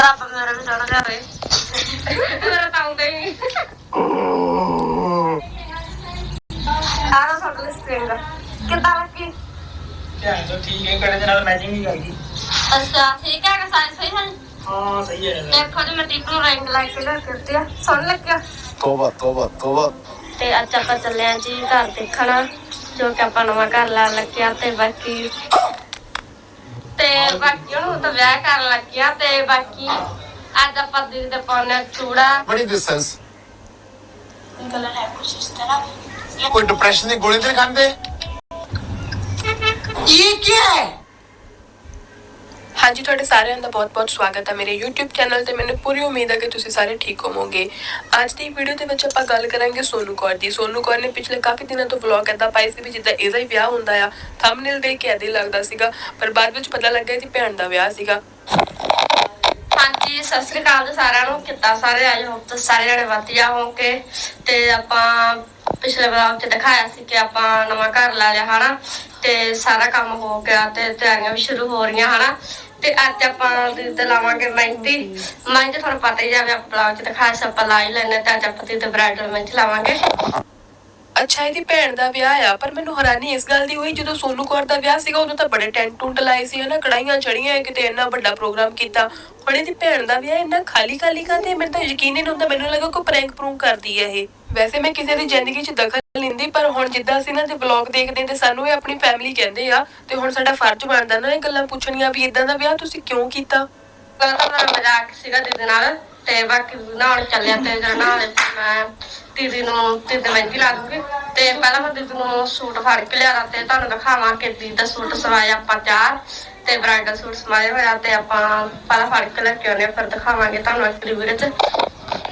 ਰੱਬ ਮੇਰੇ ਵੀ ਚੜ ਜਾਵੇ ਮੇਰਾ ਤਾਂ ਆਉਂਦਾ ਹੀ ਨਹੀਂ ਆਹ ਸਾਡਾ ਲਿਸਟਿੰਗ ਕਿੱਦਾਂ ਲੱਗੀ ਧਿਆਨ ਤੋਂ ਠੀਕ ਹੈ ਕੜੇ ਦੇ ਨਾਲ ਮੈਚਿੰਗ ਹੀ ਕਰਦੀ ਅੱਛਾ ਠੀਕ ਹੈ ਕਿ ਸਾਈਜ਼ ਸਹੀ ਹੈ ਹਾਂ ਸਹੀ ਹੈ ਦੇਖੋ ਜੀ ਮੈਂ ਦੀਪ ਨੂੰ ਰੈਂਕ ਲਾਈਕ ਕੇ ਲਿਆ ਕਰਤੀ ਆ ਸੁਣ ਲੱਗਿਆ ਤੋਬਾ ਤੋਬਾ ਤੋਬਾ। ਤੇ ਅੱਜ ਆਪਾਂ ਚੱਲੇ ਆਂ ਜੀ ਘਰ ਦੇਖਣਾ, ਜੋ ਕਿ ਆਪਾਂ ਨਵਾਂ ਘਰ ਲੈਣ ਲੱਗਿਆ ਤੇ ਬਾਕੀ ਤੇ ਬਾਕੀ ਉਹਨੂੰ ਤਾਂ ਵਿਆਹ ਕਰਨ ਲੱਗਿਆ ਤੇ ਬਾਕੀ ਅੱਜ ਆਪਾਂ ਦੀਦੀ ਦੇ ਪਾਉਣੇ ਚੂੜਾ ਬੜੀ ਡਿਸਟੈਂਸ ਗਲਾ ਹੈ ਕੁਛ ਇਸ ਤਰ੍ਹਾਂ। ਕੋਈ ਡਿਪਰੈਸ਼ਨ ਦੀ ਗੋਲੀ ਤੇ ਨਹੀਂ ਖਾਂਦੇ? ਇਹ ਕੀ ਹੈ? ਹਾਂਜੀ, ਤੁਹਾਡੇ ਸਾਰਿਆਂ ਦਾ ਬਹੁਤ-ਬਹੁਤ ਸਵਾਗਤ ਹੈ ਮੇਰੇ YouTube ਚੈਨਲ ਤੇ। ਮੈਨੂੰ ਪੂਰੀ ਉਮੀਦ ਹੈ ਕਿ ਤੁਸੀਂ ਸਾਰੇ ਠੀਕ ਹੋਵੋਗੇ। ਅੱਜ ਦੀ ਵੀਡੀਓ ਦੇ ਵਿੱਚ ਆਪਾਂ ਗੱਲ ਕਰਾਂਗੇ ਸੋਨੂ ਕੌਰ ਦੀ। ਸੋਨੂ ਕੌਰ ਨੇ ਪਿਛਲੇ ਕਾਫੀ ਦਿਨਾਂ ਤੋਂ ਵਲੌਗ ਏਦਾਂ ਪਾਈ ਸੀ ਵੀ ਜਿੱਦਾਂ ਇਹਦਾ ਹੀ ਵਿਆਹ ਹੁੰਦਾ ਆ। ਥੰਬਨੇਲ ਦੇਖ ਕੇ ਏਦਾਂ ਲੱਗਦਾ ਸੀਗਾ, ਪਰ ਬਾਅਦ ਵਿੱਚ ਪਤਾ ਲੱਗਾ ਇਹਦੀ ਭੈਣ ਦਾ ਵਿਆਹ ਸੀਗਾ। ਹਾਂਜੀ, ਸਤਿ ਸ੍ਰੀ ਅਕਾਲ ਸਾਰਿਆਂ ਨੂੰ। ਕਿੱਦਾਂ ਸਾਰੇ? ਆਏ ਹੋ ਤੇ ਸਾਰੇ ਜਣੇ ਵਧੀਆ ਹੋਗੇ ਤੇ ਆਪਾਂ ਪਿਛਲੇ ਵਲੌਗ 'ਚ ਦਿਖਾਇਆ ਸੀ ਕਿ ਆਪਾਂ ਨਵਾਂ ਘਰ ਲੈ ਲਿਆ, ਹਨਾ? ਤੇ ਸਾਰਾ ਕੰਮ ਹੋ ਗਿਆ ਤੇ ਤਿਆਰੀਆਂ ਵੀ ਸ਼ੁਰੂ ਹੋ ਰਹੀਆਂ, ਹਨਾ? ਤੇ ਅੱਜ ਆਪਾਂ ਤੇ ਲਾਵਾਂਗੇ ਮਹਿੰਦੀ ਮਹਿੰਦੀ ਤੁਹਾਨੂੰ ਪਤਾ ਹੀ ਜਾਵੇ ਆਪਾਂ ਵਲੌਗ 'ਚ ਦਿਖਾਇਆ ਸੀ ਲਾ ਹੀ ਲੈਣੇ ਤੇ ਅੱਜ ਆਪਾਂ ਤੇ ਬ੍ਰਾਈਡਲ ਮਹਿੰਦੀ ਲਾਵਾਂਗੇ। ਅੱਛਾ, ਇਹਦੀ ਭੈਣ ਦਾ ਵਿਆਹ ਆ, ਪਰ ਮੈਨੂੰ ਹੈਰਾਨੀ ਇਸ ਗੱਲ ਦੀ ਹੋਈ, ਜਦੋਂ ਸੋਨੂ ਕੌਰ ਦਾ ਵਿਆਹ ਸੀਗਾ, ਉਦੋਂ ਤਾਂ ਬੜੇ ਟੈਂਟ ਟੁੰਟ ਲਾਏ ਸੀ, ਹਨਾ ਕੜਾਈਆਂ ਚੜੀਆਂ ਕਿਤੇ ਇੰਨਾ ਵੱਡਾ ਪ੍ਰੋਗਰਾਮ ਕੀਤਾ। ਹੁਣ ਇਹਦੀ ਭੈਣ ਦਾ ਵਿਆਹ ਇੰਨਾ ਖਾਲੀ ਖਾਲੀ ਕਾਤੇ ਮੈਨੂੰ ਤਾਂ ਯਕੀਨ ਹੀ ਨਹੀਂ ਹੁੰਦਾ, ਮੈਨੂੰ ਲੱਗਾ ਕੋਈ ਪ੍ਰੈਂਕ ਪ੍ਰੂੰਕ ਕਰਦੀ ਹੈ ਇਹ। ਵੈਸੇ ਮੈਂ ਕਿਸੇ ਦੀ ਜ਼ਿੰਦਗੀ 'ਚ ਦਖਲ ਲੈਂਦੀ ਪਰ ਹੁਣ ਜਿੱਦਾਂ ਅਸੀਂ ਨਾ ਦੇ ਵਲੌਗ ਦੇਖਦੇ ਤੇ ਸਾਨੂੰ ਇਹ ਆਪਣੀ ਫੈਮਿਲੀ ਕਹਿੰਦੇ ਆ ਤੇ ਹੁਣ ਸਾਡਾ ਫਰਜ਼ ਬਣਦਾ ਨਾ ਇਹ ਗੱਲਾਂ ਪੁੱਛਣੀਆਂ ਵੀ ਇਦਾਂ ਦਾ ਵਿਆਹ ਤੁਸੀਂ ਕਿਉਂ ਕੀਤਾ? ਪਹਿਲਾਂ ਤਾਂ ਮੇਰਾ ਮਜ਼ਾਕ ਸੀਗਾ ਦੀਦੀ ਨਾਲ ਤੇ ਬਾਕੀ ਨਹਾਉਣ ਚੱਲਿਆ ਤੇ ਜਦੋਂ ਨਹਾਉਣੇ ਮੈਂ ਦੀਦੀ ਨੂੰ ਦੀਦੀ ਮਹਿੰਦੀ ਲਾ ਦੂੰਗੀ। ਤੇ ਪਹਿਲਾਂ ਮੈਂ ਦੀਦੀ ਨੂੰ ਸੂਟ ਫੜ ਕੇ ਲਿਆਣਾ ਤੇ ਤੁਹਾਨੂੰ ਦਿਖਾਵਾਂ ਕਿ ਦੀਦੀ ਦਾ ਸੂਟ ਸਵਾਇਆ ਆਪਾਂ ਚਾਰ ਤੇ ਬ੍ਰਾਈਡਲ ਸੂਟ ਸਵਾਇਆ ਹੋਇਆ ਤੇ ਆਪਾਂ ਪਹਿਲਾਂ ਫੜ ਕੇ ਲੈ ਕੇ ਆਉਣੇ ਆ, ਫਿਰ ਦਿਖਾਵਾਂਗੇ ਤੁਹਾਨੂੰ ਅਗਲੀ ਵੀਡੀਓ 'ਚ।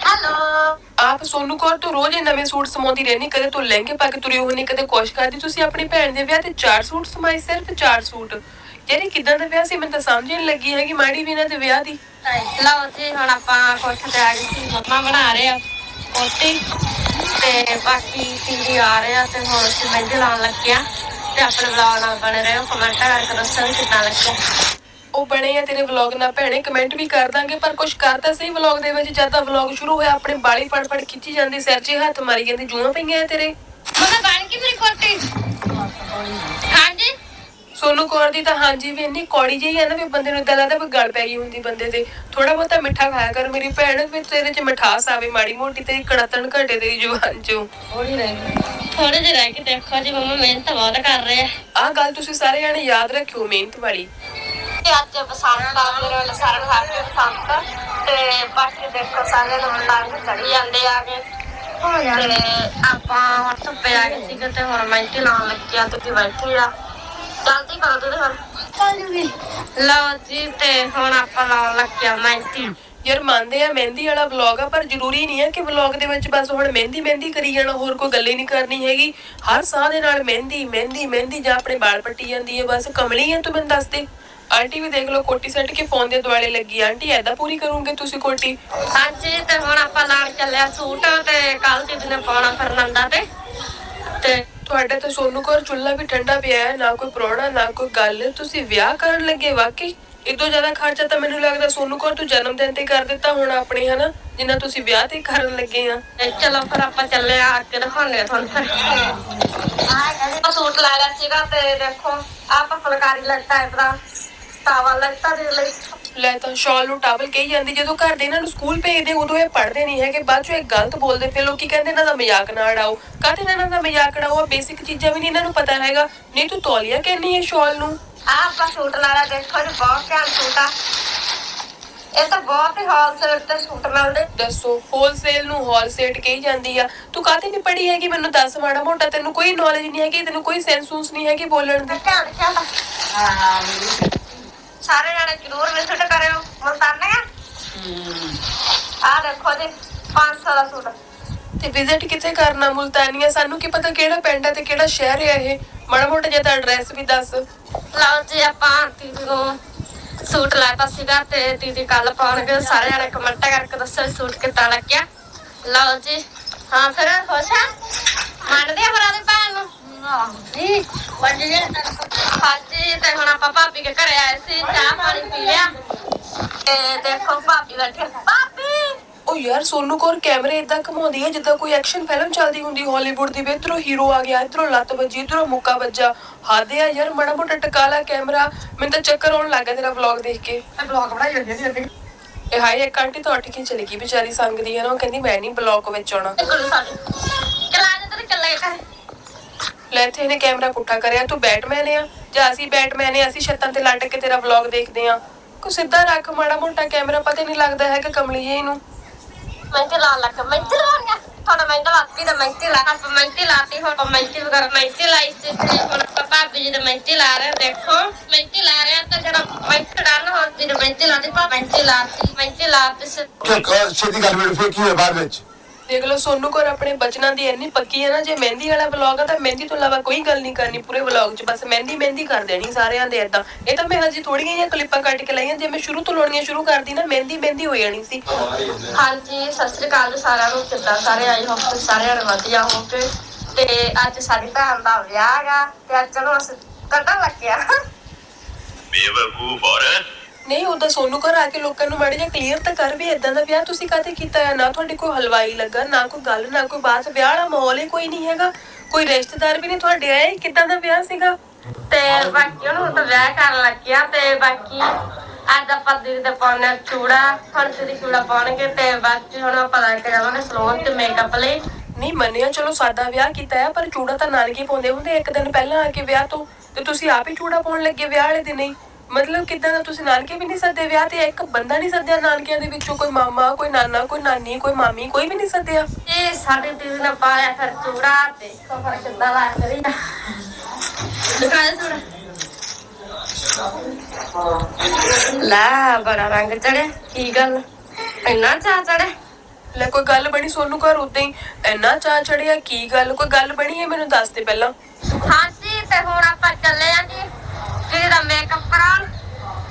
ਹੈਲੋ ਆਪ ਸੋਨੂ ਕੌਰ ਤੋਂ ਰੋਜ਼ ਇਹ ਨਵੇਂ ਸੂਟ ਸਮਾਉਂਦੀ ਰਹਿੰਦੀ, ਕਦੇ ਤੂੰ ਲਹਿੰਗੇ ਪਾ ਕੇ ਤੁਰੀ ਹੋਣੀ ਕਦੇ ਕੁਛ ਕਰਦੀ। ਤੁਸੀਂ ਆਪਣੀ ਭੈਣ ਦੇ ਵਿਆਹ ਤੇ ਚਾਰ ਸੂਟ ਸਮਾਏ, ਸਿਰਫ ਚਾਰ ਸੂਟ। ਜਿਹੜੇ ਕਿਦਾਂ ਦਾ ਵਿਆਹ ਸੀ, ਮੈਨੂੰ ਤਾਂ ਸਮਝ ਨਹੀਂ ਲੱਗੀ ਹੈਗੀ ਮਾੜੀ ਵੀ ਇਹਨਾਂ ਦੇ ਵਿਆਹ ਦੀ। ਲਓ ਜੀ, ਹੁਣ ਆਪਾਂ ਕੋਠੇ ਤੇ ਆ ਗਏ ਸੀ, ਮੰਮਾ ਬਣਾ ਰਹੇ ਆ ਕੋਟੀ ਤੇ ਬਾਕੀ ਦੀਦੀ ਆ ਰਹੇ ਆ, ਤੇ ਹੁਣ ਅਸੀਂ ਲਾਉਣ ਲੱਗੇ ਤੇ ਆਪਣੇ ਵਲੌਗ ਨਾਲ ਬਣੇ ਰਹੋ ਕਮੈਂਟ ਕਰਕੇ ਦੱਸੋ ਵੀ ਲੱਗਿਆ। ਉਹ ਬਣੇ ਆ ਤੇਰੇ ਵਲੌਗ ਨਾਲ। ਭੈਣੇ ਕਮੈਂਟ ਵੀ ਕਰ ਦਾਂਗੇ ਪਰ ਕੁਛ ਕਰਦਾ ਸਹੀ ਵਲੌਗ ਦੇ ਵਿੱਚ ਜਦ ਦਾ ਵਲੌਗ ਸ਼ੁਰੂ ਹੋਇਆ ਆਪਣੇ ਬਾਲੀ ਫੜ ਫੜ ਖਿੱਚੀ ਜਾਂਦੀ ਸਿਰ 'ਚ ਹੱਥ ਮਾਰੀ ਜਾਂਦੀ ਜੂਆਂ ਪਈਆਂ ਆ ਤੇਰੇ। ਮਮਾ ਬਣ ਗਈ ਮੇਰੀ ਕੋਟੀ। ਹਾਂਜੀ? ਸੋਨੂ ਕੌਰ ਦੀ ਤਾਂ ਹਾਂਜੀ ਵੀ ਇੰਨੀ ਕੌੜੀ ਜਿਹੀ ਹੈ ਨਾ ਵੀ ਬੰਦੇ ਨੂੰ ਇਦਾਂ ਲੱਗਦਾ ਵੀ ਗਲ ਪੈ ਗਈ ਹੁੰਦੀ ਬੰਦੇ ਤੇ। ਥੋੜਾ ਬਹੁਤਾ ਮਿੱਠਾ ਖਾਇਆ ਕਰ ਮੇਰੀ ਭੈਣ ਵੀ ਤੇਰੇ 'ਚ ਮਿਠਾਸ ਆਵੇ ਮਾੜੀ ਮੋਟੀ ਤੇਰੀ ਕੜਤਣ ਘਟੇ ਤੇਰੀ ਜ਼ੁਬਾਨ 'ਚੋਂ। ਥੋੜੇ ਜਿਹੇ ਰਹਿ ਕੇ ਦੇਖੋ ਜੀ ਮਮਾ ਮਿਹਨਤ ਬਹੁਤ ਕਰ ਰਹੇ ਆ। ਆਹ ਗੱਲ ਤੁਸੀਂ ਸਾਰੇ ਜਾਣੇ ਯਾਦ ਰੱਖਿਓ ਮਿਹਨਤ ਵਾਲੀ। ਤੇ ਅੱਜ ਬਸੰਤ ਆ ਮੇਰੇ ਵੱਲ ਸਾਰਿਆਂ ਨੂੰ ਹੈਪੀ ਬਸੰਤ ਤੇ ਬਾਕੀ ਦੇਖੋ, ਸਾਰੇ ਲੋਕ ਲਾਈਨ ਚੜੀ ਜਾਂਦੇ ਆ ਕੇ। ਤੇ ਆਪਾਂ ਹੁਣ ਧੁੱਪੇ ਆ ਗਏ ਸੀਗੇ ਤੇ ਹੁਣ ਮਿਹਨਤੀ ਲਾਉਣ ਲੱਗੇ ਆ ਬੈਠੇ ਆ। ਜਲਦੀ ਕਰੋ ਤੁਸੀਂ ਹੁਣ। ਲਓ ਜੀ, ਤੇ ਹੁਣ ਆਪਾਂ ਲਾਉਣ ਲੱਗੇ ਆ ਯਾਰ ਮੰਨਦੇ ਆ, ਮਹਿੰਦੀ ਵਾਲਾ ਵਲੌਗ ਆ, ਪਰ ਜ਼ਰੂਰੀ ਨਹੀਂ ਹੈ ਕਿ ਵਲੌਗ ਦੇ ਵਿੱਚ ਬਸ ਹੁਣ ਮਹਿੰਦੀ ਮਹਿੰਦੀ ਕਰੀ ਜਾਣਾ, ਹੋਰ ਕੋਈ ਗੱਲ ਹੀ ਨਹੀਂ ਕਰਨੀ ਹੈਗੀ। ਹਰ ਸਾਹ ਦੇ ਨਾਲ ਮਹਿੰਦੀ ਮਹਿੰਦੀ ਮਹਿੰਦੀ ਜਾਂ ਆਪਣੇ ਵਾਲ ਪੱਟੀ ਜਾਂਦੀ ਹੈ, ਬਸ ਕਮਲੀ ਆ ਤੂੰ ਮੈਨੂੰ ਦੱਸ ਦੇ। ਆਂਟੀ ਵੀ ਦੇਖ ਲਓ ਕੋਟੀ ਸੱਟ ਕੇ ਫੋਨ ਦੇ ਦੁਆਲੇ ਲੱਗੀ ਆਂਟੀ ਐਦਾਂ ਪੂਰੀ ਕਰੋਗੇ ਤੁਸੀਂ ਕੋਟੀ? ਹਾਂਜੀ ਤੇ ਹੁਣ ਆਪਾਂ ਲਾਣ ਚੱਲਿਆ ਸੂਟ ਤੇ ਕੱਲ ਦੀ ਨੇ ਪਾਉਣਾ ਫਰਨੰਦਾ ਤੇ। ਤੇ ਤੁਹਾਡਾ ਤਾਂ ਸੋਨੂ ਕੋਰ ਚੁੱਲ੍ਹਾ ਵੀ ਠੰਡਾ ਪਿਆ ਹੈ ਨਾ ਕੋਈ ਪ੍ਰੋਣਾ ਨਾ ਕੋਈ ਗੱਲ। ਤੁਸੀਂ ਵਿਆਹ ਕਰਨ ਲੱਗੇ ਵਾਕਈ? ਇਦੋਂ ਜ਼ਿਆਦਾ ਖਰਚਾ ਤਾਂ ਮੈਨੂੰ ਲੱਗਦਾ ਸੋਨੂ ਕੋਰ ਤੂੰ ਜਨਮ ਦਿਨ ਤੇ ਕਰ ਦਿੱਤਾ ਹੁਣ ਆਪਣੇ ਹਨਾ? ਜਿੰਨਾ ਤੁਸੀਂ ਵਿਆਹ ਤੇ ਕਰਨ ਲੱਗੇ ਆ। ਤੇ ਚਲੋ ਫਿਰ ਆਪਾਂ ਚੱਲੇ ਆ ਕੇ ਦਿਖਾਉਂਦੇ ਆ ਤੁਹਾਨੂੰ ਫਿਰ। ਆਹ ਸੂਟ ਲੈ ਲਿਆ ਸੀਗਾ ਤੇ ਦੇਖੋ ਆਪਾਂ ਫੁਲਕਾਰੀ ਲੈਤਾ ਹੈ ਲਈ। ਲੈ ਤਾਂ ਸ਼ਾਲ ਨੂੰ ਟਾਵਲ ਕਹੀ ਜਾਂਦੀ ਜਦੋਂ ਘਰ ਦੇ ਇਹਨਾਂ ਨੂੰ ਸਕੂਲ ਭੇਜਦੇ ਉਦੋਂ ਇਹ ਪੜ੍ਹਦੇ ਨਹੀਂ ਹੈਗੇ ਬਾਅਦ ਚੋਂ ਇਹ ਗਲਤ ਬੋਲਦੇ ਫਿਰ ਲੋਕੀ ਕਹਿੰਦੇ ਇਹਨਾਂ ਦਾ ਮਜ਼ਾਕ ਨਾ ਉਡਾਓ। ਕਾਹਦੇ ਨਾਲ ਇਹਨਾਂ ਦਾ ਮਜ਼ਾਕ ਉਡਾਓ? ਬੇਸਿਕ ਚੀਜ਼ਾਂ ਵੀ ਨਹੀਂ ਇਹਨਾਂ ਨੂੰ ਪਤਾ ਹੈਗਾ। ਨਹੀਂ ਤੂੰ ਤੌਲੀਆ ਕਹਿੰਦੀ ਹੈ ਸ਼ਾਲ ਨੂੰ। ਆਹ ਆਪਾਂ ਸੂਟ ਲੈ ਲਿਆ ਦੇਖੋ ਜੀ ਬਹੁਤ ਘੈਂਟ ਸੂਟ ਆ। ਇਹ ਤਾਂ ਬਹੁਤ ਹੀ ਹੋਲਸੇਲ ਤੇ ਸੂਟ ਮਿਲਦੇ ਦੱਸੋ ਹੋਲਸੇਲ ਨੂੰ ਹੋਲਸੇਲ ਕਹੀ ਜਾਂਦੀ ਆ। ਤੂੰ ਕਾਹਤੇ ਨਹੀਂ ਪੜ੍ਹੀ ਹੈਗੀ? ਮੈਨੂੰ ਦੱਸ ਮਾੜਾ ਮੋਟਾ ਤੈਨੂੰ ਕੋਈ ਨੌਲੇਜ ਨਹੀਂ ਹੈਗੀ ਤੈਨੂੰ ਕੋਈ ਸੈਂਸੂਸ ਨਹੀਂ ਹੈਗੀ ਬੋਲਣ ਦੀ। ਧਿਆਨ ਰੱਖਿਆ ਤਾਂ ਸਾਰੇ ਜਣੇ ਜ਼ਰੂਰ ਵਿਜ਼ਿਟ ਕਰਿਓ ਮੁਲਤਾਨੇ ਆ? ਆਹ ਦੇਖੋ ਜੀ 500 ਦਾ ਸੂਟ। ਤੇ ਵਿਜ਼ਿਟ ਕਿੱਥੇ ਕਰਨਾ ਮੁਲਤਾਨੀਆ? ਸਾਨੂੰ ਕੀ ਪਤਾ ਕਿਹੜਾ ਪਿੰਡ ਹੈ ਤੇ ਕਿਹੜਾ ਸ਼ਹਿਰ ਹੈ ਇਹ? ਮਾੜਾ ਮੋਟਾ ਜਿਹਾ ਤਾਂ ਐਡਰੈਸ ਵੀ ਦੱਸ। ਲਓ ਜੀ ਆਪਾਂ ਦੀਦੀ ਨੂੰ ਸੂਟ ਲਾਤਾ ਸੀਗਾ ਤੇ ਦੀਦੀ ਕੱਲ ਪਾਉਣਗੇ। ਸਾਰੇ ਜਣੇ ਕਮੈਂਟ ਕਰਕੇ ਦੱਸੋ ਸੂਟ ਕਿੱਦਾਂ ਲੱਗਿਆ। ਲਓ ਜੀ ਹਾਂ ਫਿਰ ਖੁਸ਼ ਆ? ਮੰਨਦੇ ਆ ਭਰਾ ਦੇ ਭੈਣ ਨੂੰ? ਜੀ ਵੱਜ ਜੇ ਹਾਂਜੀ ਤੇ ਹੁਣ ਆਪਾਂ ਭਾਬੀ ਕੇ ਘਰੇ ਆਏ ਸੀ ਚਾਹ ਪਾਣੀ ਪੀ ਲਿਆ। ਤੇ ਦੇਖੋ ਭਾਬੀ ਬੈਠੇ। ਭਾਬੀ! ਉਹ ਯਾਰ ਸੋਨੂ ਕੌਰ ਕੈਮਰੇ ਇਦਾਂ ਘਮਾਉਂਦੀ ਹੈ ਜਿੱਦਾਂ ਕੋਈ ਐਕਸ਼ਨ ਫਿਲਮ ਚੱਲਦੀ ਹੁੰਦੀ ਹਾਲੀਵੁੱਡ ਦੀ ਵੀ। ਇੱਧਰੋਂ ਹੀਰੋ ਆ ਗਿਆ ਇੱਧਰੋਂ ਲੱਤ ਵੱਜੀ ਇੱਧਰੋਂ ਮੁੱਕਾ ਵੱਜਾ। ਹੱਦ ਆ ਯਾਰ ਮਾੜਾ ਮੋਟਾ ਟਕਾ ਲਾ ਕੈਮਰਾ। ਮੈਨੂੰ ਤਾਂ ਚੱਕਰ ਆਉਣ ਲੱਗ ਗਿਆ ਤੇਰਾ ਵਲੌਗ ਦੇਖ ਕੇ। ਮੈਂ ਬਲੌਗ ਬਣਾਈ ਜਾਂਦੀ ਸੀ ਅੱਗੇ ਇਹ ਹਾਏ ਇੱਕ ਆਂਟੀ ਤਾਂ ਉੱਠ ਕੇ ਚਲੀ ਗਈ ਵਿਚਾਰੀ ਸੰਗਦੀ ਹੈ ਨਾ ਉਹ ਕਹਿੰਦੀ ਮੈਂ ਨਹੀਂ ਬਲੌਗ ਵਿੱਚ ਆਉਣਾ। ਗੁੱਲ ਸਾਡੀ ਚਲਾ ਜਾ ਤੇ ਚੱਲੇ ਕਰ ਲੈ ਇੱਥੇ ਇਹਨੇ ਕੈਮਰਾ ਪੁੱਠਾ ਕਰਿਆ ਤੂੰ ਬੈਟਮੈਨ ਆ ਜਾਂ ਅਸੀਂ ਬੈਟਮੈਨ ਆ ਅਸੀਂ ਛੱਤਾਂ ਤੇ ਲੱਟ ਕੇ ਤੇਰਾ ਵਲੌਗ ਦੇਖਦੇ ਆ ਕੋ ਸਿੱਧਾ ਰੱਖ ਮਾੜਾ ਮੋਟਾ ਕੈਮਰਾ ਪਤਾ ਨਹੀਂ ਲੱਗਦਾ ਹੈ ਕਿ ਕਮਲੀ ਜੀ ਨੂੰ ਮੈਂਟੀ ਲਾ ਲੱਗ ਮੈਂਟੀ ਲਾ ਗਿਆ ਤੁਹਾਡਾ ਮੈਂਟੀ ਲਾਤੀ ਤਾਂ ਮੈਂਟੀ ਲਾ ਆਪਾਂ ਮੈਂਟੀ ਲਾਤੀ ਹੁਣ ਮੈਂਟੀ ਵਗੈਰਾ ਮੈਂਟੀ ਲਾਈ ਸੀ ਤੇ ਹੁਣ ਭਾਬੀ ਜੀ ਦੇ ਮੈਂਟੀ ਲਾ ਰਹੇ ਦੇਖੋ ਮੈਂਟੀ ਲਾ ਰਹੇ ਤਾਂ ਜਿਹੜਾ ਮੈਂਟੀ ਡਾਲਣਾ ਹੁਣ ਜੀ ਮੈਂਟੀ ਲਾਤੀ ਪਾ ਮੈਂਟੀ ਲਾਤੀ ਮੈਂਟੀ ਲਾਤੀ ਸੇ ਕਿ ਛੇਤੀ ਕਰ ਮੇਰੇ ਫੇਰ ਕੀ ਹੋਇਆ ਬਾਅਦ ਵਿੱਚ ਦੇਖ ਲਓ ਸੋਨੂ ਕੋਰ ਆਪਣੇ ਬਚਨਾਂ ਦੀ ਇੰਨੀ ਪੱਕੀ ਹੈ ਨਾ ਜੇ ਮਹਿੰਦੀ ਵਾਲਾ ਵਲੌਗ ਆ ਤਾਂ ਮਹਿੰਦੀ ਤੋਂ ਇਲਾਵਾ ਕੋਈ ਗੱਲ ਨਹੀਂ ਕਰਨੀ ਪੂਰੇ ਵਲੌਗ 'ਚ ਬਸ ਮਹਿੰਦੀ ਮਹਿੰਦੀ ਕਰ ਦੇਣੀ ਸਾਰਿਆਂ ਦੇ ਏਦਾਂ। ਇਹ ਤਾਂ ਮੈਂ ਹਜੇ ਥੋੜੀਆਂ ਜਿਹੀਆਂ ਕਲਿੱਪਾਂ ਕੱਟ ਕੇ ਲਾਈਆਂ ਜੇ ਮੈਂ ਸ਼ੁਰੂ ਤੋਂ ਲਾਉਣੀਆਂ ਸ਼ੁਰੂ ਕਰਦੀ ਨਾ ਮਹਿੰਦੀ ਮਹਿੰਦੀ ਹੋ ਜਾਣੀ ਸੀ। ਹਾਂਜੀ ਸਤਿ ਸ੍ਰੀ ਅਕਾਲ ਸਾਰਿਆਂ ਨੂੰ ਕਿੱਦਾਂ ਸਾਰੇ ਆਈ ਹੋਪ ਤੁਸੀਂ ਸਾਰਿਆਂ ਨੇ ਵਧੀਆ ਹੋਵੋਗੇ। ਤੇ ਅੱਜ ਸਾਡੀ ਭੈਣ ਦਾ ਵਿਆਹ ਹੈਗਾ ਤੇ ਅੱਜ ਚਲੋ ਅਸੀਂ ਕੱਢਣ ਲੱਗਿਆ ਬੇਵਕੂਫ ਔਰਤ ਨਹੀਂ ਉਹਦਾ ਸੋਨੂ ਘਰ ਆ ਕੇ ਲੋਕਾਂ ਨੂੰ ਮਾੜੇ ਜਿਹਾ ਕਲੀਅਰ ਤਾਂ ਕਰ ਵੀ ਇਦਾਂ ਦਾ ਵਿਆਹ ਤੁਸੀਂ ਕਾਹਤੇ ਕੀਤਾ ਹੈ ਨਾ ਤੁਹਾਡੇ ਕੋਈ ਹਲਵਾਈ ਲੱਗਾ ਨਾ ਕੋਈ ਗੱਲ ਨਾ ਕੋਈ ਬਾਤ। ਵਿਆਹ ਵਾਲਾ ਮਾਹੌਲ ਹੀ ਕੋਈ ਨਹੀਂ ਹੈਗਾ। ਕੋਈ ਰਿਸ਼ਤੇਦਾਰ ਵੀ ਨਹੀਂ ਤੁਹਾਡੇ ਆਏ? ਕਿਦਾਂ ਦਾ ਵਿਆਹ ਸੀਗਾ? ਤੇ ਬਾਕੀ ਉਹਨੂੰ ਤਾਂ ਵਿਆਹ ਕਰਨ ਲੱਗਿਆ ਤੇ ਬਾਕੀ ਅੱਜ ਆਪਾਂ ਦੀਦੀ ਦੇ ਪਾਉਣੇ ਚੂੜਾ ਹੁਣ ਦੀਦੀ ਚੂੜਾ ਪਾਉਣਗੇ ਤੇ ਬਾਕੀ ਹੁਣ ਆਪਾਂ ਲੈ ਕੇ ਜਾਵਾਂਗੇ ਸਲੂਨ ਤੇ ਮੇਕਅਪ ਲਈ। ਨਹੀਂ ਮੰਨਿਆ ਚਲੋ ਸਾਦਾ ਵਿਆਹ ਕੀਤਾ ਹੈ ਪਰ ਚੂੜਾ ਤਾਂ ਨਾਨਕੇ ਪਾਉਂਦੇ ਹੁੰਦੇ ਇੱਕ ਦਿਨ ਪਹਿਲਾਂ ਆ ਕੇ ਵਿਆਹ ਤੋਂ। ਤੇ ਤੁਸੀਂ ਆਪ ਹੀ ਚੂੜਾ ਪਾਉਣ ਲੱਗੇ ਵਿਆਹ ਵਾਲੇ ਦਿਨ ਹੀ। ਮਤਲਬ ਕਿਦਾਂ ਦਾ ਤੁਸੀਂ ਨਾਨਕੇ ਵੀ ਨਹੀਂ ਸੱਦੇ ਵਿਆਹ ਤੇ? ਇੱਕ ਬੰਦਾ ਨਹੀਂ ਸੱਦਿਆ ਨਾਨਕਿਆਂ ਦੇ ਵਿੱਚੋਂ? ਕੋਈ ਮਾਮਾ ਕੋਈ ਨਾਨਾ ਕੋਈ ਨਾਨੀ ਕੋਈ ਮਾਮੀ ਕੋਈ ਵੀ ਨਹੀਂ ਸੱਦਿਆ? ਤੇ ਸਾਡੇ ਦੀਦੀ ਨੇ ਪਾਇਆ ਫਿਰ ਚੂੜਾ ਤੇ। ਫਿਰ ਕਿੱਦਾਂ ਲੱਗ ਰਹੀ ਆ ਦਿਖਾ ਦੇ ਚੂੜਾ ਲਾ ਬੜਾ ਰੰਗ ਚੜਿਆ। ਕੀ ਗੱਲ? ਇੰਨਾ ਚਾਹ ਚੜਿਆ? ਲੈ ਕੋਈ ਗੱਲ ਬਣੀ ਸੋਨੂੰ ਘਰ ਉਦਾਂ ਹੀ? ਇੰਨਾ ਚਾਹ ਚੜਿਆ ਕੀ ਗੱਲ? ਕੋਈ ਗੱਲ ਬਣੀ ਹੈ ਮੈਨੂੰ ਦੱਸ ਦੇ ਪਹਿਲਾਂ। ਹਾਂਜੀ ਤੇ ਹੁਣ ਆਪਾਂ ਚੱਲੇ ਆਂ ਜੀ। ਦੀਦੀ ਦਾ ਮੇਕਅਪ ਕਰਾਉਣ